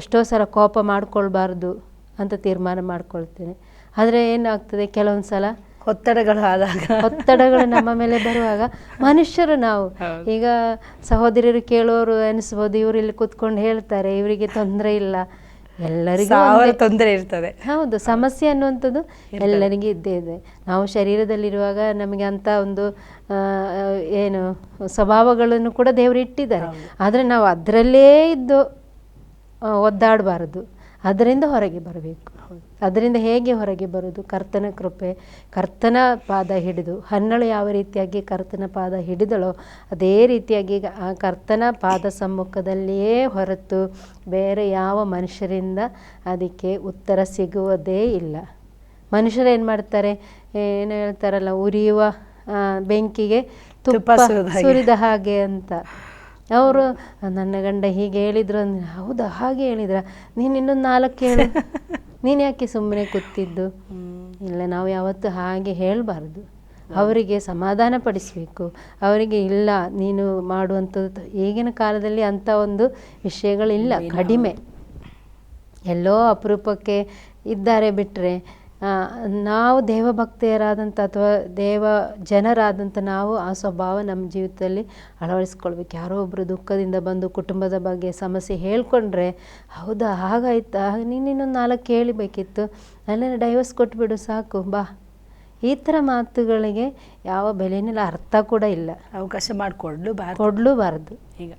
ಎಷ್ಟೋ ಸಲ ಕೋಪ ಮಾಡಿಕೊಳ್ಬಾರ್ದು ಅಂತ ತೀರ್ಮಾನ ಮಾಡ್ಕೊಳ್ತೇನೆ. ಆದರೆ ಏನಾಗ್ತದೆ? ಕೆಲವೊಂದು ಸಲ
ಒತ್ತಡಗಳು ಆದಾಗ.
ಒತ್ತಡಗಳು ನಮ್ಮ ಮೇಲೆ ಬರುವಾಗ ಮನುಷ್ಯರು ನಾವು. ಈಗ ಸಹೋದರಿಯರು ಕೇಳೋರು ಅನಿಸ್ಬೋದು ಇವರು ಇಲ್ಲಿ ಕೂತ್ಕೊಂಡು ಹೇಳ್ತಾರೆ ಇವರಿಗೆ ತೊಂದರೆ ಇಲ್ಲ. ಎಲ್ಲರಿಗೂ
ಸಾವಿರ ತೊಂದರೆ ಇರ್ತದೆ.
ಹೌದು ಸಮಸ್ಯೆ ಅನ್ನುವಂಥದ್ದು ಎಲ್ಲರಿಗೂ ಇದ್ದೇ ಇದೆ. ನಾವು ಶರೀರದಲ್ಲಿರುವಾಗ ನಮಗೆ ಅಂತ ಒಂದು ಏನು ಸ್ವಭಾವಗಳನ್ನು ಕೂಡ ದೇವರು ಇಟ್ಟಿದ್ದಾರೆ. ಆದರೆ ನಾವು ಅದರಲ್ಲೇ ಇದ್ದು ಒದ್ದಾಡಬಾರದು. ಅದರಿಂದ ಹೊರಗೆ ಬರಬೇಕು. ಅದರಿಂದ ಹೇಗೆ ಹೊರಗೆ ಬರುವುದು? ಕರ್ತನ ಕೃಪೆ ಕರ್ತನ ಪಾದ ಹಿಡಿದು ಹನ್ನಳು ಯಾವ ರೀತಿಯಾಗಿ ಕರ್ತನ ಪಾದ ಹಿಡಿದಳೋ ಅದೇ ರೀತಿಯಾಗಿ ಆ ಕರ್ತನ ಪಾದ ಸಮ್ಮುಖದಲ್ಲಿಯೇ ಹೊರತು ಬೇರೆ ಯಾವ ಮನುಷ್ಯರಿಂದ ಅದಕ್ಕೆ ಉತ್ತರ ಸಿಗುವುದೇ ಇಲ್ಲ. ಮನುಷ್ಯರು ಏನು ಮಾಡ್ತಾರೆ? ಏನು ಹೇಳ್ತಾರಲ್ಲ ಉರಿಯುವ ಬೆಂಕಿಗೆ
ತುಪ್ಪ
ತುಪ್ಪ
ಸುರಿದ ಹಾಗೆ.
ಸುರಿದ ಹಾಗೆ ಅಂತ. ಅವರು ನನ್ನ ಗಂಡ ಹೀಗೆ ಹೇಳಿದ್ರು ಅಂದ್ರೆ ಹೌದಾ ಹಾಗೆ ಹೇಳಿದ್ರ? ನೀನು ಇನ್ನೊಂದು ನಾಲ್ಕು ಹೇಳು. ನೀನು ಯಾಕೆ ಸುಮ್ಮನೆ ಕೂತಿದ್ದು? ಇಲ್ಲ ನಾವು ಯಾವತ್ತೂ ಹಾಗೆ ಹೇಳಬಾರ್ದು. ಅವರಿಗೆ ಸಮಾಧಾನ ಪಡಿಸಬೇಕು. ಅವರಿಗೆ ಇಲ್ಲ ನೀನು ಮಾಡುವಂಥದ್ದು ಈಗಿನ ಕಾಲದಲ್ಲಿ ಅಂಥ ಒಂದು ವಿಷಯಗಳಿಲ್ಲ. ಕಡಿಮೆ. ಎಲ್ಲೋ ಅಪರೂಪಕ್ಕೆ ಇದ್ದಾರೆ ಬಿಟ್ಟರೆ ನಾವು ದೇವಭಕ್ತೆಯರಾದಂಥ ಅಥವಾ ದೇವ ಜನರಾದಂಥ ನಾವು ಆ ಸ್ವಭಾವ ನಮ್ಮ ಜೀವಿತದಲ್ಲಿ ಅಳವಡಿಸ್ಕೊಳ್ಬೇಕು. ಯಾರೋ ಒಬ್ಬರು ದುಃಖದಿಂದ ಬಂದು ಕುಟುಂಬದ ಬಗ್ಗೆ ಸಮಸ್ಯೆ ಹೇಳಿಕೊಂಡ್ರೆ ಹೌದಾ ಹಾಗಾಯ್ತಾ? ನೀನು ಇನ್ನೊಂದು ನಾಲ್ಕು ಕೇಳಿಬೇಕಿತ್ತು ಅಲ್ಲೆಲ್ಲ ಡೈವರ್ಸ್ ಕೊಟ್ಬಿಡು ಸಾಕು ಬಾ. ಈ ಥರ ಮಾತುಗಳಿಗೆ ಯಾವ ಬೆಲೆನಿಲ್ಲ ಅರ್ಥ ಕೂಡ ಇಲ್ಲ.
ಅವಕಾಶ ಮಾಡಿಕೊಡ್ಲು ಬಾರ್ದು.
ಕೊಡಲೂಬಾರ್ದು
ಈಗ.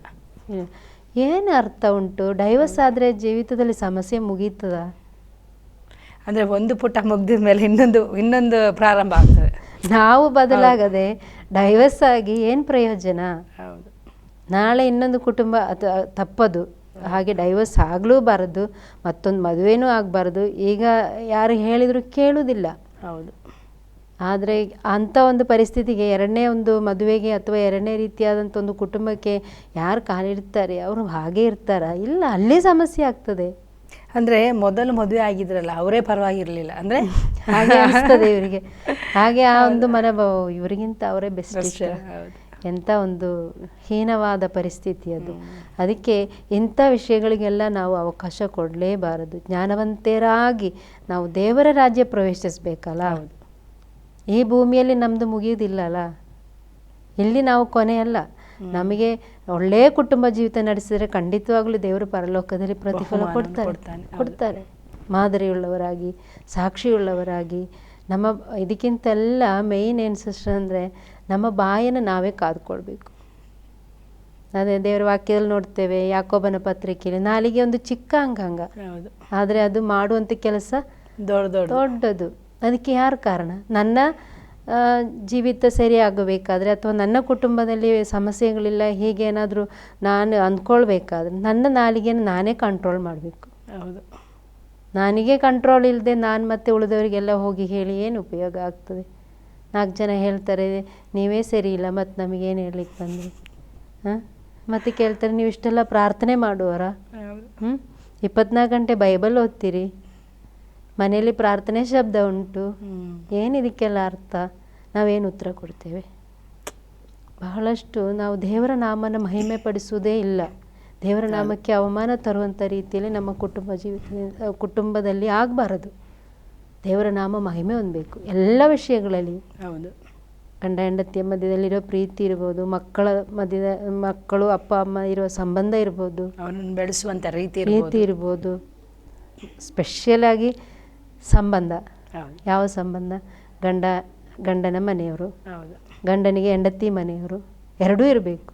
ಏನು ಅರ್ಥ ಉಂಟು? ಡೈವರ್ಸ್ ಆದರೆ ಜೀವಿತದಲ್ಲಿ ಸಮಸ್ಯೆ ಮುಗೀತದ?
ಅಂದ್ರೆ ಒಂದು ಪುಟ ಮುಗ್ದಿದ ಮೇಲೆ ಇನ್ನೊಂದು ಇನ್ನೊಂದು ಪ್ರಾರಂಭ ಆಗ್ತದೆ.
ನಾವು ಬದಲಾಗದೆ ಡೈವರ್ಸ್ ಆಗಿ ಏನು ಪ್ರಯೋಜನ?
ಹೌದು.
ನಾಳೆ ಇನ್ನೊಂದು ಕುಟುಂಬ ಅದು ತಪ್ಪದು. ಹಾಗೆ ಡೈವರ್ಸ್ ಆಗಲೂಬಾರದು ಮತ್ತೊಂದು ಮದುವೆನೂ ಆಗಬಾರ್ದು. ಈಗ ಯಾರು ಹೇಳಿದರೂ ಕೇಳುವುದಿಲ್ಲ
ಹೌದು.
ಆದರೆ ಅಂಥ ಒಂದು ಪರಿಸ್ಥಿತಿಗೆ ಎರಡನೇ ಒಂದು ಮದುವೆಗೆ ಅಥವಾ ಎರಡನೇ ರೀತಿಯಾದಂಥ ಒಂದು ಕುಟುಂಬಕ್ಕೆ ಯಾರು ಕಾಲಿಡ್ತಾರೆ? ಅವರು ಹಾಗೆ ಇರ್ತಾರ? ಇಲ್ಲ ಅಲ್ಲೇ ಸಮಸ್ಯೆ ಆಗ್ತದೆ.
ಅಂದ್ರೆ ಮೊದಲು ಮದುವೆ ಆಗಿದ್ರಲ್ಲ ಅವರೇ ಪರವಾಗಿರ್ಲಿಲ್ಲ. ಅಂದ್ರೆ
ಹಾಗೆ ಅನಿಸ್ತದೆ ಇವರಿಗೆ. ಹಾಗೆ ಆ ಒಂದು ಮನೋಭಾವ ಇವರಿಗಿಂತ ಅವರೇ ಬೆಸ್ಟ್
ಎಂತ.
ಎಂಥ ಒಂದು ಹೀನವಾದ ಪರಿಸ್ಥಿತಿ ಅದು. ಅದಕ್ಕೆ ಇಂಥ ವಿಷಯಗಳಿಗೆಲ್ಲ ನಾವು ಅವಕಾಶ ಕೊಡಲೇಬಾರದು. ಜ್ಞಾನವಂತರಾಗಿ ನಾವು ದೇವರ ರಾಜ್ಯ ಪ್ರವೇಶಿಸಬೇಕಲ್ಲ? ಈ ಭೂಮಿಯಲ್ಲಿ ನಮ್ಮದು ಮುಗಿಯುವುದಿಲ್ಲಲ್ಲ ಇಲ್ಲಿ ನಾವು ಕೊನೆಯಲ್ಲ. ನಮಗೆ ಒಳ್ಳೆಯ ಕುಟುಂಬ ಜೀವಿತ ನಡೆಸಿದರೆ ಖಂಡಿತವಾಗಲೂ ದೇವರು ಪರಲೋಕದಲ್ಲಿ ಪ್ರತಿಫಲ ಕೊಡ್ತಾರೆ ಕೊಡ್ತಾರೆ ಮಾದರಿಯುಳ್ಳವರಾಗಿ ಸಾಕ್ಷಿಯುಳ್ಳವರಾಗಿ ನಮ್ಮ ಇದಕ್ಕಿಂತೆಲ್ಲ ಮೇಯ್ನ್ ಏನು ಸಿಸ್ಟರ್ ಅಂದರೆ ನಮ್ಮ ಬಾಯನ್ನ ನಾವೇ ಕಾದ್ಕೊಳ್ಬೇಕು. ಅದೇ ದೇವರ ವಾಕ್ಯದಲ್ಲಿ ನೋಡ್ತೇವೆ ಯಾಕೋಬನ ಪತ್ರಿಕೆಯಲ್ಲಿ ನಾಲಿಗೆ ಒಂದು ಚಿಕ್ಕ ಅಂಗಾಂಗ. ಆದರೆ ಅದು ಮಾಡುವಂಥ ಕೆಲಸ
ದೊಡ್ಡ ದೊಡ್ಡ.
ದೊಡ್ಡದು. ಅದಕ್ಕೆ ಯಾರು ಕಾರಣ? ನನ್ನ ಜೀವಿತ ಸರಿಯಾಗಬೇಕಾದ್ರೆ ಅಥವಾ ನನ್ನ ಕುಟುಂಬದಲ್ಲಿ ಸಮಸ್ಯೆಗಳಿಲ್ಲ ಹೀಗೆ ಏನಾದರೂ ನಾನು ಅಂದ್ಕೊಳ್ಬೇಕಾದ್ರೆ ನನ್ನ ನಾಲಿಗೆನ ನಾನೇ ಕಂಟ್ರೋಲ್ ಮಾಡಬೇಕು.
ಹೌದು.
ನನಗೆ ಕಂಟ್ರೋಲ್ ಇಲ್ಲದೆ ನಾನು ಮತ್ತೆ ಉಳಿದವರಿಗೆಲ್ಲ ಹೋಗಿ ಹೇಳಿ ಏನು ಉಪಯೋಗ ಆಗ್ತದೆ? ನಾಲ್ಕು ಜನ ಹೇಳ್ತಾರೆ ನೀವೇ ಸರಿ ಇಲ್ಲ ಮತ್ತು ನಮಗೇನು ಹೇಳಲಿಕ್ಕೆ ಬಂದ್ರಿ? ಹಾಂ? ಮತ್ತೆ ಕೇಳ್ತಾರೆ ನೀವು ಇಷ್ಟೆಲ್ಲ ಪ್ರಾರ್ಥನೆ ಮಾಡುವರ? ಹ್ಞೂ ಇಪ್ಪತ್ನಾಲ್ಕು ಗಂಟೆ ಬೈಬಲ್ ಓದ್ತೀರಿ? ಮನೆಯಲ್ಲಿ ಪ್ರಾರ್ಥನೆ ಶಬ್ದ ಉಂಟು. ಏನು ಇದಕ್ಕೆಲ್ಲ ಅರ್ಥ? ನಾವೇನು ಉತ್ತರ ಕೊಡ್ತೇವೆ? ಬಹಳಷ್ಟು ನಾವು ದೇವರ ನಾಮನ ಮಹಿಮೆ ಪಡಿಸುವುದೇ ಇಲ್ಲ. ದೇವರ ನಾಮಕ್ಕೆ ಅವಮಾನ ತರುವಂಥ ರೀತಿಯಲ್ಲಿ ನಮ್ಮ ಕುಟುಂಬ ಜೀವಿತ ಕುಟುಂಬದಲ್ಲಿ ಆಗಬಾರದು. ದೇವರ ನಾಮ ಮಹಿಮೆ ಹೊಂದಬೇಕು. ಎಲ್ಲ ವಿಷಯಗಳಲ್ಲಿ.
ಹೌದು.
ಗಂಡ ಹೆಂಡತಿಯ ಮಧ್ಯದಲ್ಲಿರೋ ಪ್ರೀತಿ ಇರ್ಬೋದು ಮಕ್ಕಳ ಮಧ್ಯದ ಮಕ್ಕಳು ಅಪ್ಪ ಅಮ್ಮ ಇರುವ ಸಂಬಂಧ ಇರ್ಬೋದು
ಅವನನ್ನು ಬೆಳೆಸುವಂಥ ರೀತಿ
ಪ್ರೀತಿ
ಇರ್ಬೋದು.
ಸ್ಪೆಷಲಾಗಿ ಸ್ಪೆಷಲ್ ಆಗಿ ಸಂಬಂಧ. ಯಾವ ಸಂಬಂಧ? ಗಂಡ ಗಂಡನ ಮನೆಯವರು ಗಂಡನಿಗೆ ಹೆಂಡತಿ ಮನೆಯವರು ಎರಡೂ ಇರಬೇಕು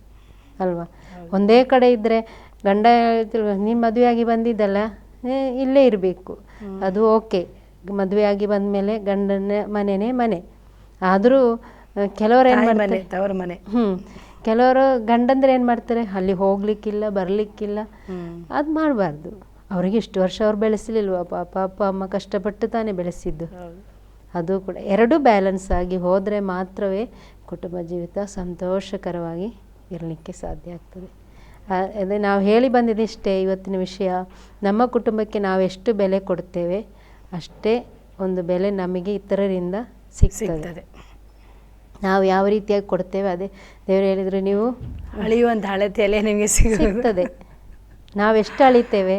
ಅಲ್ವಾ? ಒಂದೇ ಕಡೆ ಇದ್ದರೆ ಗಂಡ ನೀನು ಮದುವೆಯಾಗಿ ಬಂದಿದ್ದಲ್ಲ ಇಲ್ಲೇ ಇರಬೇಕು. ಅದು ಓಕೆ. ಮದುವೆಯಾಗಿ ಬಂದಮೇಲೆ ಗಂಡನ ಮನೆನೇ ಮನೆ. ಆದರೂ ಕೆಲವರು ಏನು ಮಾಡ್ತಾರೆ?
ತವರ ಮನೆ.
ಹ್ಞೂ ಕೆಲವರು ಗಂಡಂದ್ರೆ ಏನು ಮಾಡ್ತಾರೆ? ಅಲ್ಲಿ ಹೋಗ್ಲಿಕ್ಕಿಲ್ಲ ಬರಲಿಕ್ಕಿಲ್ಲ. ಅದು ಮಾಡಬಾರ್ದು. ಅವ್ರಿಗೆ ಇಷ್ಟು ವರ್ಷ ಅವ್ರು ಬೆಳೆಸಲಿಲ್ವಾ? ಪಾಪ ಅಪ್ಪ ಅಮ್ಮ ಕಷ್ಟಪಟ್ಟು ತಾನೇ ಬೆಳೆಸಿದ್ದು. ಅದು ಕೂಡ ಎರಡೂ ಬ್ಯಾಲೆನ್ಸ್ ಆಗಿ ಹೋದರೆ ಮಾತ್ರವೇ ಕುಟುಂಬ ಜೀವಿತ ಸಂತೋಷಕರವಾಗಿ ಇರಲಿಕ್ಕೆ ಸಾಧ್ಯ ಆಗ್ತದೆ. ಅದೇ ನಾವು ಹೇಳಿ ಬಂದಿದ್ದಿಷ್ಟೇ ಇವತ್ತಿನ ವಿಷಯ ನಮ್ಮ ಕುಟುಂಬಕ್ಕೆ ನಾವು ಎಷ್ಟು ಬೆಲೆ ಕೊಡ್ತೇವೆ ಅಷ್ಟೇ ಒಂದು ಬೆಲೆ ನಮಗೆ ಇತರರಿಂದ ಸಿಗ್ತದೆ. ನಾವು ಯಾವ ರೀತಿಯಾಗಿ ಕೊಡ್ತೇವೆ ಅದೇ ದೇವರು ಹೇಳಿದರೆ ನೀವು
ಅಳಿಯುವಂಥ ಅಳತೆಯಲ್ಲೇ ನಿಮಗೆ ಸಿಗುತ್ತದೆ
ಸಿಗ್ತದೆ. ನಾವೆಷ್ಟು ಅಳಿತೇವೆ?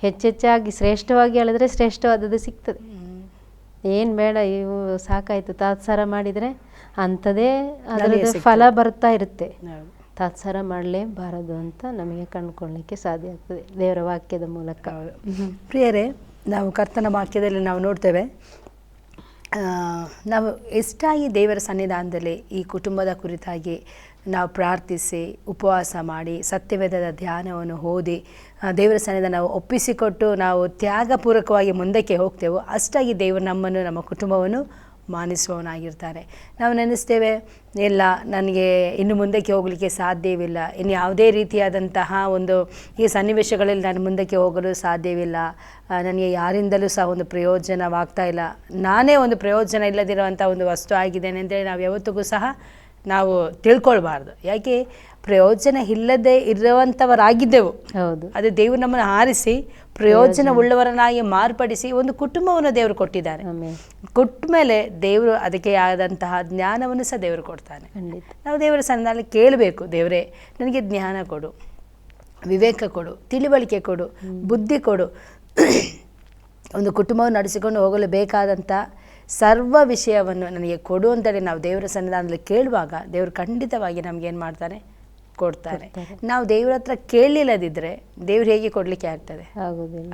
ಹೆಚ್ಚೆಚ್ಚಾಗಿ ಶ್ರೇಷ್ಠವಾಗಿ ಅಳಿದ್ರೆ ಶ್ರೇಷ್ಠವಾದದ್ದು ಸಿಗ್ತದೆ. ಏನು ಬೇಡ ಇವು ಸಾಕಾಯಿತು. ತಾತ್ಸಾರ ಮಾಡಿದರೆ
ಅಂಥದೇ
ಅದರದ್ದು ಫಲ ಬರ್ತಾ ಇರುತ್ತೆ. ತಾತ್ಸಾರ ಮಾಡಲೇಬಾರದು ಅಂತ ನಮಗೆ ಕಂಡುಕೊಳ್ಳಲಿಕ್ಕೆ ಸಾಧ್ಯ ಆಗ್ತದೆ ದೇವರ ವಾಕ್ಯದ ಮೂಲಕ.
ಪ್ರಿಯರೇ ನಾವು ಕರ್ತನ ವಾಕ್ಯದಲ್ಲಿ ನಾವು ನೋಡ್ತೇವೆ ನಾವು ಎಷ್ಟಾಗಿ ದೇವರ ಸನ್ನಿಧಾನದಲ್ಲಿ ಈ ಕುಟುಂಬದ ಕುರಿತಾಗಿ ನಾವು ಪ್ರಾರ್ಥಿಸಿ, ಉಪವಾಸ ಮಾಡಿ, ಸತ್ಯವೇದದ ಧ್ಯಾನವನ್ನು ಓದಿ ದೇವರ ಸನ್ನಿಧಾನ ನಾವು ಒಪ್ಪಿಸಿಕೊಟ್ಟು ನಾವು ತ್ಯಾಗಪೂರ್ವಕವಾಗಿ ಮುಂದಕ್ಕೆ ಹೋಗ್ತೇವೋ. ಅಷ್ಟಾಗಿ ದೇವರು ನಮ್ಮನ್ನು, ನಮ್ಮ ಕುಟುಂಬವನ್ನು ಮಾನಿಸುವವನಾಗಿರ್ತಾರೆ. ನಾವು ನೆನೆಸ್ತೇವೆ, ಇಲ್ಲ, ನನಗೆ ಇನ್ನು ಮುಂದಕ್ಕೆ ಹೋಗಲಿಕ್ಕೆ ಸಾಧ್ಯವಿಲ್ಲ. ಇನ್ನು ಯಾವುದೇ ರೀತಿಯಾದಂತಹ ಒಂದು ಈ ಸನ್ನಿವೇಶಗಳಲ್ಲಿ ನಾನು ಮುಂದಕ್ಕೆ ಹೋಗಲು ಸಾಧ್ಯವಿಲ್ಲ. ನನಗೆ ಯಾರಿಂದಲೂ ಸಹ ಒಂದು ಪ್ರಯೋಜನವಾಗ್ತಾ ಇಲ್ಲ. ನಾನೇ ಒಂದು ಪ್ರಯೋಜನ ಇಲ್ಲದಿರುವಂಥ ಒಂದು ವಸ್ತು ಆಗಿದ್ದೇನೆ ಅಂದರೆ ನಾವು ಯಾವತ್ತಿಗೂ ಸಹ ನಾವು ತಿಳ್ಕೊಳ್ಬಾರ್ದು. ಯಾಕೆ? ಪ್ರಯೋಜನ ಇಲ್ಲದೆ ಇರುವಂಥವರಾಗಿದ್ದೆವು
ಹೌದು.
ಅದು ದೇವರು ನಮ್ಮನ್ನು ಆರಿಸಿ ಪ್ರಯೋಜನವುಳ್ಳವರನ್ನಾಗಿ ಮಾರ್ಪಡಿಸಿ ಒಂದು ಕುಟುಂಬವನ್ನು ದೇವರು ಕೊಟ್ಟಿದ್ದಾರೆ.
ಆಮೇಲೆ
ಕೊಟ್ಟ ಮೇಲೆ ದೇವರು ಅದಕ್ಕೆ ಆದಂತಹ ಜ್ಞಾನವನ್ನು ಸಹ ದೇವರು ಕೊಡ್ತಾನೆ. ನಾವು ದೇವರ ಸನ್ನಲ್ಲಿ ಕೇಳಬೇಕು ದೇವರೇ ನನಗೆ ಜ್ಞಾನ ಕೊಡು ವಿವೇಕ ಕೊಡು ತಿಳಿವಳಿಕೆ ಕೊಡು ಬುದ್ಧಿ ಕೊಡು. ಒಂದು ಕುಟುಂಬವನ್ನು ನಡೆಸಿಕೊಂಡು ಹೋಗಲು ಬೇಕಾದಂಥ ಸರ್ವ ವಿಷಯವನ್ನು ನನಗೆ ಕೊಡು ಅಂತೇಳಿ ನಾವು ದೇವರ ಸನ್ನಿಧಾನದಲ್ಲಿ ಕೇಳುವಾಗ ದೇವರು ಖಂಡಿತವಾಗಿ ನಮಗೇನು ಮಾಡ್ತಾರೆ? ಕೊಡ್ತಾರೆ. ನಾವು ದೇವ್ರ ಹತ್ರ ಕೇಳಲಿಲ್ಲದಿದ್ದರೆ ದೇವ್ರು ಹೇಗೆ ಕೊಡಲಿಕ್ಕೆ ಆಗ್ತದೆ?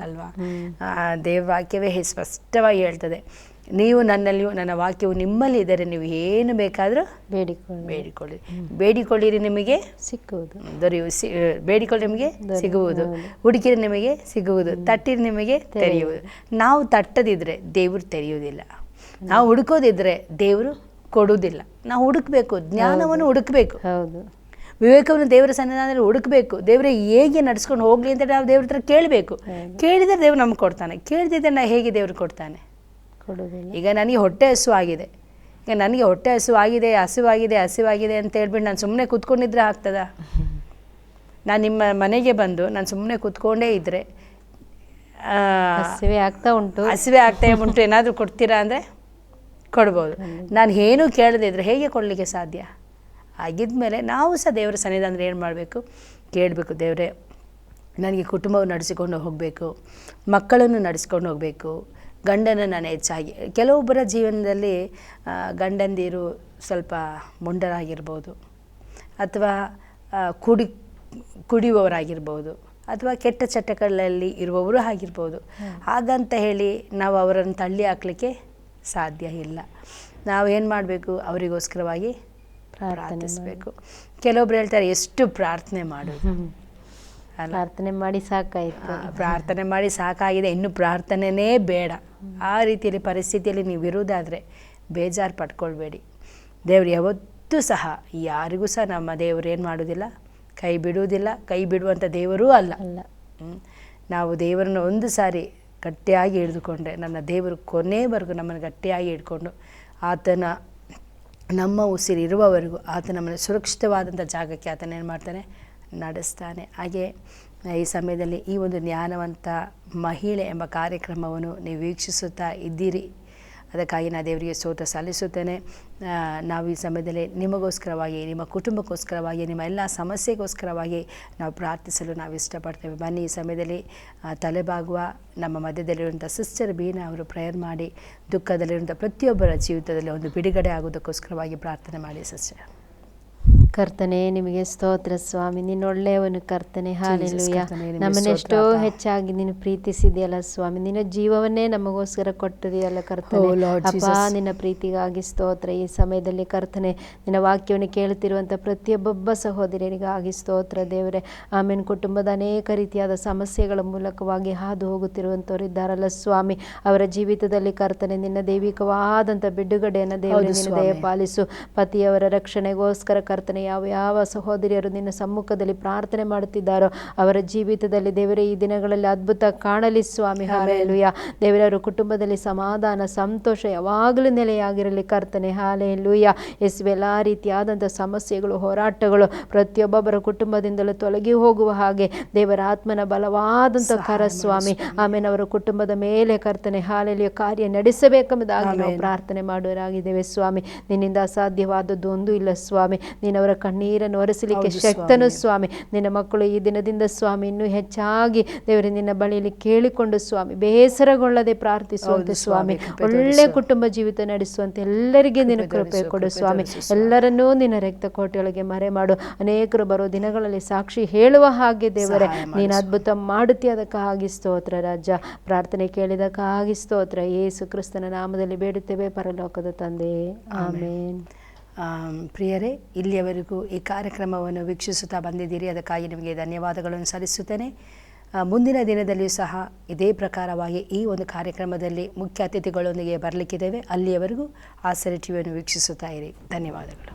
ಅಲ್ವಾ?
ದೇವ್ರ
ಆ, ದೇವ ವಾಕ್ಯವೇ ಹೇ- ಸ್ಪಷ್ಟವಾಗಿ ಹೇಳ್ತದೆ. ನೀವು ನನ್ನಲ್ಲಿಯೂ ನನ್ನ ವಾಕ್ಯವು ನಿಮ್ಮಲ್ಲಿ ಇದ್ದರೆ ನೀವು ಏನು ಬೇಕಾದರೂ
ಬೇಡಿಕೊಳ್ಳಿ.
ಬೇಡಿಕೊಳ್ಳಿ. ಬೇಡಿಕೊಳ್ಳಿರಿ ನಿಮಗೆ
ಸಿಕ್ಕುವುದು.
ದೊರೆಯುವ ಸಿ ಬೇಡಿಕೊಳ್ಳಿ ನಿಮಗೆ ಸಿಗುವುದು. ಹುಡುಕಿರಿ ನಿಮಗೆ ಸಿಗುವುದು. ತಟ್ಟಿರಿ ನಿಮಗೆ ತೆರೆಯುವುದು. ನಾವು ತಟ್ಟದಿದ್ದರೆ ದೇವರು ತೆರೆಯುವುದಿಲ್ಲ. ನಾವು ಹುಡುಕೋದಿದ್ರೆ ದೇವರು ಕೊಡುವುದಿಲ್ಲ. ನಾವು ಹುಡುಕಬೇಕು ಜ್ಞಾನವನ್ನು ಹುಡುಕಬೇಕು.
ಹೌದು.
ವಿವೇಕವನ್ನು ದೇವರ ಸನ್ನಿಧಾನದಲ್ಲಿ ಹುಡುಕಬೇಕು. ದೇವರೇ ಹೇಗೆ ನಡ್ಸ್ಕೊಂಡು ಹೋಗ್ಲಿ ಅಂತ ನಾವು ದೇವ್ರ ಹತ್ರ ಕೇಳಬೇಕು. ಕೇಳಿದರೆ ದೇವ್ರು ನಮ್ಗೆ ಕೊಡ್ತಾನೆ. ಕೇಳಿದ್ರೆ ನಾ ಹೇಗೆ ದೇವ್ರು ಕೊಡ್ತಾನೆ? ಈಗ ನನಗೆ ಹೊಟ್ಟೆ ಹಸು ಆಗಿದೆ. ಈಗ ನನಗೆ ಹೊಟ್ಟೆ ಹಸು ಆಗಿದೆ ಹಸಿವಾಗಿದೆ ಹಸಿವಾಗಿದೆ ಅಂತ ಹೇಳ್ಬಿಟ್ಟು ನಾನು ಸುಮ್ಮನೆ ಕೂತ್ಕೊಂಡಿದ್ರೆ ಆಗ್ತದಾ? ನಾನು ನಿಮ್ಮ ಮನೆಗೆ ಬಂದು ನಾನು ಸುಮ್ಮನೆ ಕೂತ್ಕೊಂಡೇ ಇದ್ದರೆ
ಹಸಿವೆ ಆಗ್ತಾ ಉಂಟು.
ಹಸಿವೆ ಆಗ್ತಾ ಉಂಟು. ಏನಾದರೂ ಕೊಡ್ತೀರಾ ಅಂದರೆ? ಕೊಡ್ಬೋದು. ನಾನು ಏನೂ ಕೇಳದೇ ಇದ್ರೆ ಹೇಗೆ ಕೊಡಲಿಕ್ಕೆ ಸಾಧ್ಯ? ಆಗಿದ್ಮೇಲೆ ನಾವು ಸಹ ದೇವರ ಸನ್ನಿಧಾನ ಏನು ಮಾಡಬೇಕು? ಕೇಳಬೇಕು ದೇವರೇ ನನಗೆ ಕುಟುಂಬವನ್ನು ನಡೆಸಿಕೊಂಡು ಹೋಗಬೇಕು ಮಕ್ಕಳನ್ನು ನಡೆಸ್ಕೊಂಡು ಹೋಗಬೇಕು ಗಂಡನ ನಾನು ಹೆಚ್ಚಾಗಿ ಕೆಲವೊಬ್ಬರ ಜೀವನದಲ್ಲಿ ಗಂಡಂದಿರು ಸ್ವಲ್ಪ ಮುಂಡರಾಗಿರ್ಬೋದು ಅಥವಾ ಕುಡಿ ಕುಡಿಯುವವರಾಗಿರ್ಬೋದು ಅಥವಾ ಕೆಟ್ಟ ಚಟಗಳಲ್ಲಿ ಇರುವವರು ಆಗಿರ್ಬೋದು. ಹಾಗಂತ ಹೇಳಿ ನಾವು ಅವರನ್ನು ತಳ್ಳಿ ಹಾಕಲಿಕ್ಕೆ ಸಾಧ್ಯ ಇಲ್ಲ. ನಾವು ಏನು ಮಾಡಬೇಕು? ಅವರಿಗೋಸ್ಕರವಾಗಿ ಪ್ರಾರ್ಥಿಸಬೇಕು. ಕೆಲವೊಬ್ರು ಹೇಳ್ತಾರೆ ಎಷ್ಟು ಪ್ರಾರ್ಥನೆ ಮಾಡೋದು.
ಪ್ರಾರ್ಥನೆ ಮಾಡಿ ಸಾಕಾಯಿತು.
ಪ್ರಾರ್ಥನೆ ಮಾಡಿ ಸಾಕಾಗಿದೆ. ಇನ್ನು ಪ್ರಾರ್ಥನೆನೇ ಬೇಡ. ಆ ರೀತಿಯಲ್ಲಿ ಪರಿಸ್ಥಿತಿಯಲ್ಲಿ ನೀವು ಇರುವುದಾದರೆ ಬೇಜಾರು ಪಡ್ಕೊಳ್ಬೇಡಿ. ದೇವ್ರು ಯಾವತ್ತೂ ಸಹ ಯಾರಿಗೂ ಸಹ ನಮ್ಮ ದೇವರು ಏನು ಮಾಡೋದಿಲ್ಲ ಕೈ ಬಿಡುವುದಿಲ್ಲ. ಕೈ ಬಿಡುವಂಥ ದೇವರೂ ಅಲ್ಲ. ನಾವು ದೇವರನ್ನು ಒಂದು ಸಾರಿ ಗಟ್ಟಿಯಾಗಿ ಹಿಡಿದುಕೊಂಡೆ. ನನ್ನ ದೇವರು ಕೊನೆವರೆಗೂ ನಮ್ಮನ್ನು ಗಟ್ಟಿಯಾಗಿ ಹಿಡ್ಕೊಂಡು ಆತನ ನಮ್ಮ ಉಸಿರಿರುವವರೆಗೂ ಆತ ನಮ್ಮನ್ನು ಸುರಕ್ಷಿತವಾದಂಥ ಜಾಗಕ್ಕೆ ಆತನ ಏನು ಮಾಡ್ತಾನೆ? ನಡೆಸ್ತಾನೆ. ಹಾಗೆ ಈ ಸಮಯದಲ್ಲಿ ಈ ಒಂದು ಜ್ಞಾನವಂತ ಮಹಿಳೆ ಎಂಬ ಕಾರ್ಯಕ್ರಮವನ್ನು ನೀವು ವೀಕ್ಷಿಸುತ್ತಾ ಇದ್ದೀರಿ. ಅದಕ್ಕಾಗಿ ನಾನು ದೇವರಿಗೆ ಸೋತ ಸಲ್ಲಿಸುತ್ತೇನೆ. ನಾವು ಈ ಸಮಯದಲ್ಲಿ ನಿಮಗೋಸ್ಕರವಾಗಿ, ನಿಮ್ಮ ಕುಟುಂಬಕ್ಕೋಸ್ಕರವಾಗಿ, ನಿಮ್ಮ ಎಲ್ಲ ಸಮಸ್ಯೆಗೋಸ್ಕರವಾಗಿ ನಾವು ಪ್ರಾರ್ಥಿಸಲು ನಾವು ಇಷ್ಟಪಡ್ತೇವೆ. ಬನ್ನಿ, ಈ ಸಮಯದಲ್ಲಿ ತಲೆಬಾಗುವ ನಮ್ಮ ಮಧ್ಯದಲ್ಲಿರುವಂಥ ಸಿಸ್ಟರ್ ಬೀನಾ ಅವರು ಪ್ರೇಯರ್ ಮಾಡಿ, ದುಃಖದಲ್ಲಿರುವಂಥ ಪ್ರತಿಯೊಬ್ಬರ ಜೀವಿತದಲ್ಲಿ ಒಂದು ಬಿಡುಗಡೆ ಆಗೋದಕ್ಕೋಸ್ಕರವಾಗಿ ಪ್ರಾರ್ಥನೆ ಮಾಡಿ ಸಿಸ್ಟರ್
ಕರ್ತನೆ ನಿಮಗೆ ಸ್ತೋತ್ರ ಸ್ವಾಮಿ. ನೀನು ಒಳ್ಳೆಯವನು ಕರ್ತನೆ. ಹಾಲೆಲುಯ್ಯ
ನಮ್ಮನ್ನ ಎಷ್ಟೋ
ನಮ್ಮನ್ನೆಷ್ಟೋ ಹೆಚ್ಚಾಗಿ ನೀನು ಪ್ರೀತಿಸಿದೆಯಲ್ಲ ಸ್ವಾಮಿ. ನಿನ್ನ ಜೀವವನ್ನೇ ನಮಗೋಸ್ಕರ ಕೊಟ್ಟಿದೆಯಲ್ಲ ಕರ್ತನೆ.
Oh,
ಅಪ್ಪ ನಿನ್ನ ಪ್ರೀತಿಗಾಗಿ ಸ್ತೋತ್ರ. ಈ ಸಮಯದಲ್ಲಿ ಕರ್ತನೆ ನಿನ್ನ ವಾಕ್ಯವನ್ನು ಕೇಳುತ್ತಿರುವಂಥ ಪ್ರತಿಯೊಬ್ಬೊಬ್ಬ ಸಹೋದರಿಯರಿಗಾಗಿ ಸ್ತೋತ್ರ ದೇವರೇ. ಆಮೇಲೆ ಕುಟುಂಬದ ಅನೇಕ ರೀತಿಯಾದ ಸಮಸ್ಯೆಗಳ ಮೂಲಕವಾಗಿ ಹಾದು ಹೋಗುತ್ತಿರುವಂಥವರಿದ್ದಾರಲ್ಲ ಸ್ವಾಮಿ. ಅವರ ಜೀವಿತದಲ್ಲಿ ಕರ್ತನೆ ನಿನ್ನ ದೈವಿಕವಾದಂಥ ಬಿಡುಗಡೆಯನ್ನು ದೇವರು ನಿನ್ನ. ದಯಪಾಲಿಸು. ಪತಿಯವರ ರಕ್ಷಣೆಗೋಸ್ಕರ ಕರ್ತನೆ ಯಾವ ಯಾವ ಸಹೋದರಿಯರು ನಿನ್ನ ಸಮ್ಮುಖದಲ್ಲಿ ಪ್ರಾರ್ಥನೆ ಮಾಡುತ್ತಿದ್ದಾರೋ ಅವರ ಜೀವಿತದಲ್ಲಿ ದೇವರೇ ಈ ದಿನಗಳಲ್ಲಿ ಅದ್ಭುತ ಕಾಣಲಿ ಸ್ವಾಮಿ. ಹಾಲೆಲುಯ್ಯ ದೇವರವರ ಕುಟುಂಬದಲ್ಲಿ ಸಮಾಧಾನ ಸಂತೋಷ ಯಾವಾಗಲೂ ನೆಲೆಯಾಗಿರಲಿ ಕರ್ತನೆ. ಹಾಲೆಲುಯಾ ಎಸ್ ಎಲ್ಲ ರೀತಿಯಾದಂಥ ಸಮಸ್ಯೆಗಳು ಹೋರಾಟಗಳು ಪ್ರತಿಯೊಬ್ಬೊಬ್ಬರ ಕುಟುಂಬದಿಂದಲೂ ತೊಲಗಿ ಹೋಗುವ ಹಾಗೆ ದೇವರ ಆತ್ಮನ ಬಲವಾದಂಥ ಕರ ಸ್ವಾಮಿ. ಆಮೇಲೆ ಅವರ ಕುಟುಂಬದ ಮೇಲೆ ಕರ್ತನೆ ಹಾಲೆಲಿಯ ಕಾರ್ಯ ನಡೆಸಬೇಕೆಂಬುದಾಗಿ ನಾವು ಪ್ರಾರ್ಥನೆ ಮಾಡುವರಾಗಿದ್ದೇವೆ ಸ್ವಾಮಿ. ನಿನ್ನಿಂದ ಅಸಾಧ್ಯವಾದದ್ದು ಒಂದೂ ಇಲ್ಲ ಸ್ವಾಮಿ. ನೀನು ಅವರ ಕಣ್ಣೀರನ್ನು ಒರೆಸಲಿಕ್ಕೆ ಶಕ್ತನು ಸ್ವಾಮಿ. ನಿನ್ನ ಮಕ್ಕಳು ಈ ದಿನದಿಂದ ಸ್ವಾಮಿ ಇನ್ನೂ ಹೆಚ್ಚಾಗಿ ದೇವರ ನಿನ್ನ ಬಳಿಯಲ್ಲಿ ಕೇಳಿಕೊಂಡು ಸ್ವಾಮಿ ಬೇಸರಗೊಳ್ಳದೆ ಪ್ರಾರ್ಥಿಸುವಂತೆ ಸ್ವಾಮಿ ಒಳ್ಳೆ ಕುಟುಂಬ ಜೀವಿತ ನಡೆಸುವಂತೆ ಎಲ್ಲರಿಗೆ ನಿನ್ನ
ಕೃಪೆ
ಕೊಡು ಸ್ವಾಮಿ. ಎಲ್ಲರನ್ನೂ ನಿನ್ನ ರಕ್ತ ಕೋಟೆಯೊಳಗೆ ಮರೆ ಮಾಡು ಅನೇಕರು ಬರೋ ದಿನಗಳಲ್ಲಿ ಸಾಕ್ಷಿ ಹೇಳುವ ಹಾಗೆ ದೇವರೇ ನೀನು ಅದ್ಭುತ ಮಾಡುತ್ತಿ ಅದಕ್ಕಾಗಿ ಸ್ತೋತ್ರ ರಾಜ. ಪ್ರಾರ್ಥನೆ ಕೇಳಿದಕ್ಕಾಗಿ ಸ್ತೋತ್ರ. ಯೇಸು ಕ್ರಿಸ್ತನ ನಾಮದಲ್ಲಿ ಬೇಡುತ್ತೇವೆ ಪರಲೋಕದ ತಂದೆ. ಆಮೇನ್.
ಆಮ್, ಪ್ರಿಯರೇ, ಇಲ್ಲಿಯವರೆಗೂ ಈ ಕಾರ್ಯಕ್ರಮವನ್ನು ವೀಕ್ಷಿಸುತ್ತಾ ಬಂದಿದ್ದೀರಿ. ಅದಕ್ಕಾಗಿ ನಿಮಗೆ ಧನ್ಯವಾದಗಳನ್ನು ಸಲ್ಲಿಸುತ್ತೇನೆ. ಮುಂದಿನ ದಿನದಲ್ಲಿಯೂ ಸಹ ಇದೇ ಪ್ರಕಾರವಾಗಿ ಈ ಒಂದು ಕಾರ್ಯಕ್ರಮದಲ್ಲಿ ಮುಖ್ಯ ಅತಿಥಿಗಳೊಂದಿಗೆ ಬರಲಿಕ್ಕಿದ್ದೇವೆ. ಅಲ್ಲಿಯವರೆಗೂ ಆಸರೆ ಟಿವಿಯನ್ನು ವೀಕ್ಷಿಸುತ್ತಾ ಇರಿ. ಧನ್ಯವಾದಗಳು.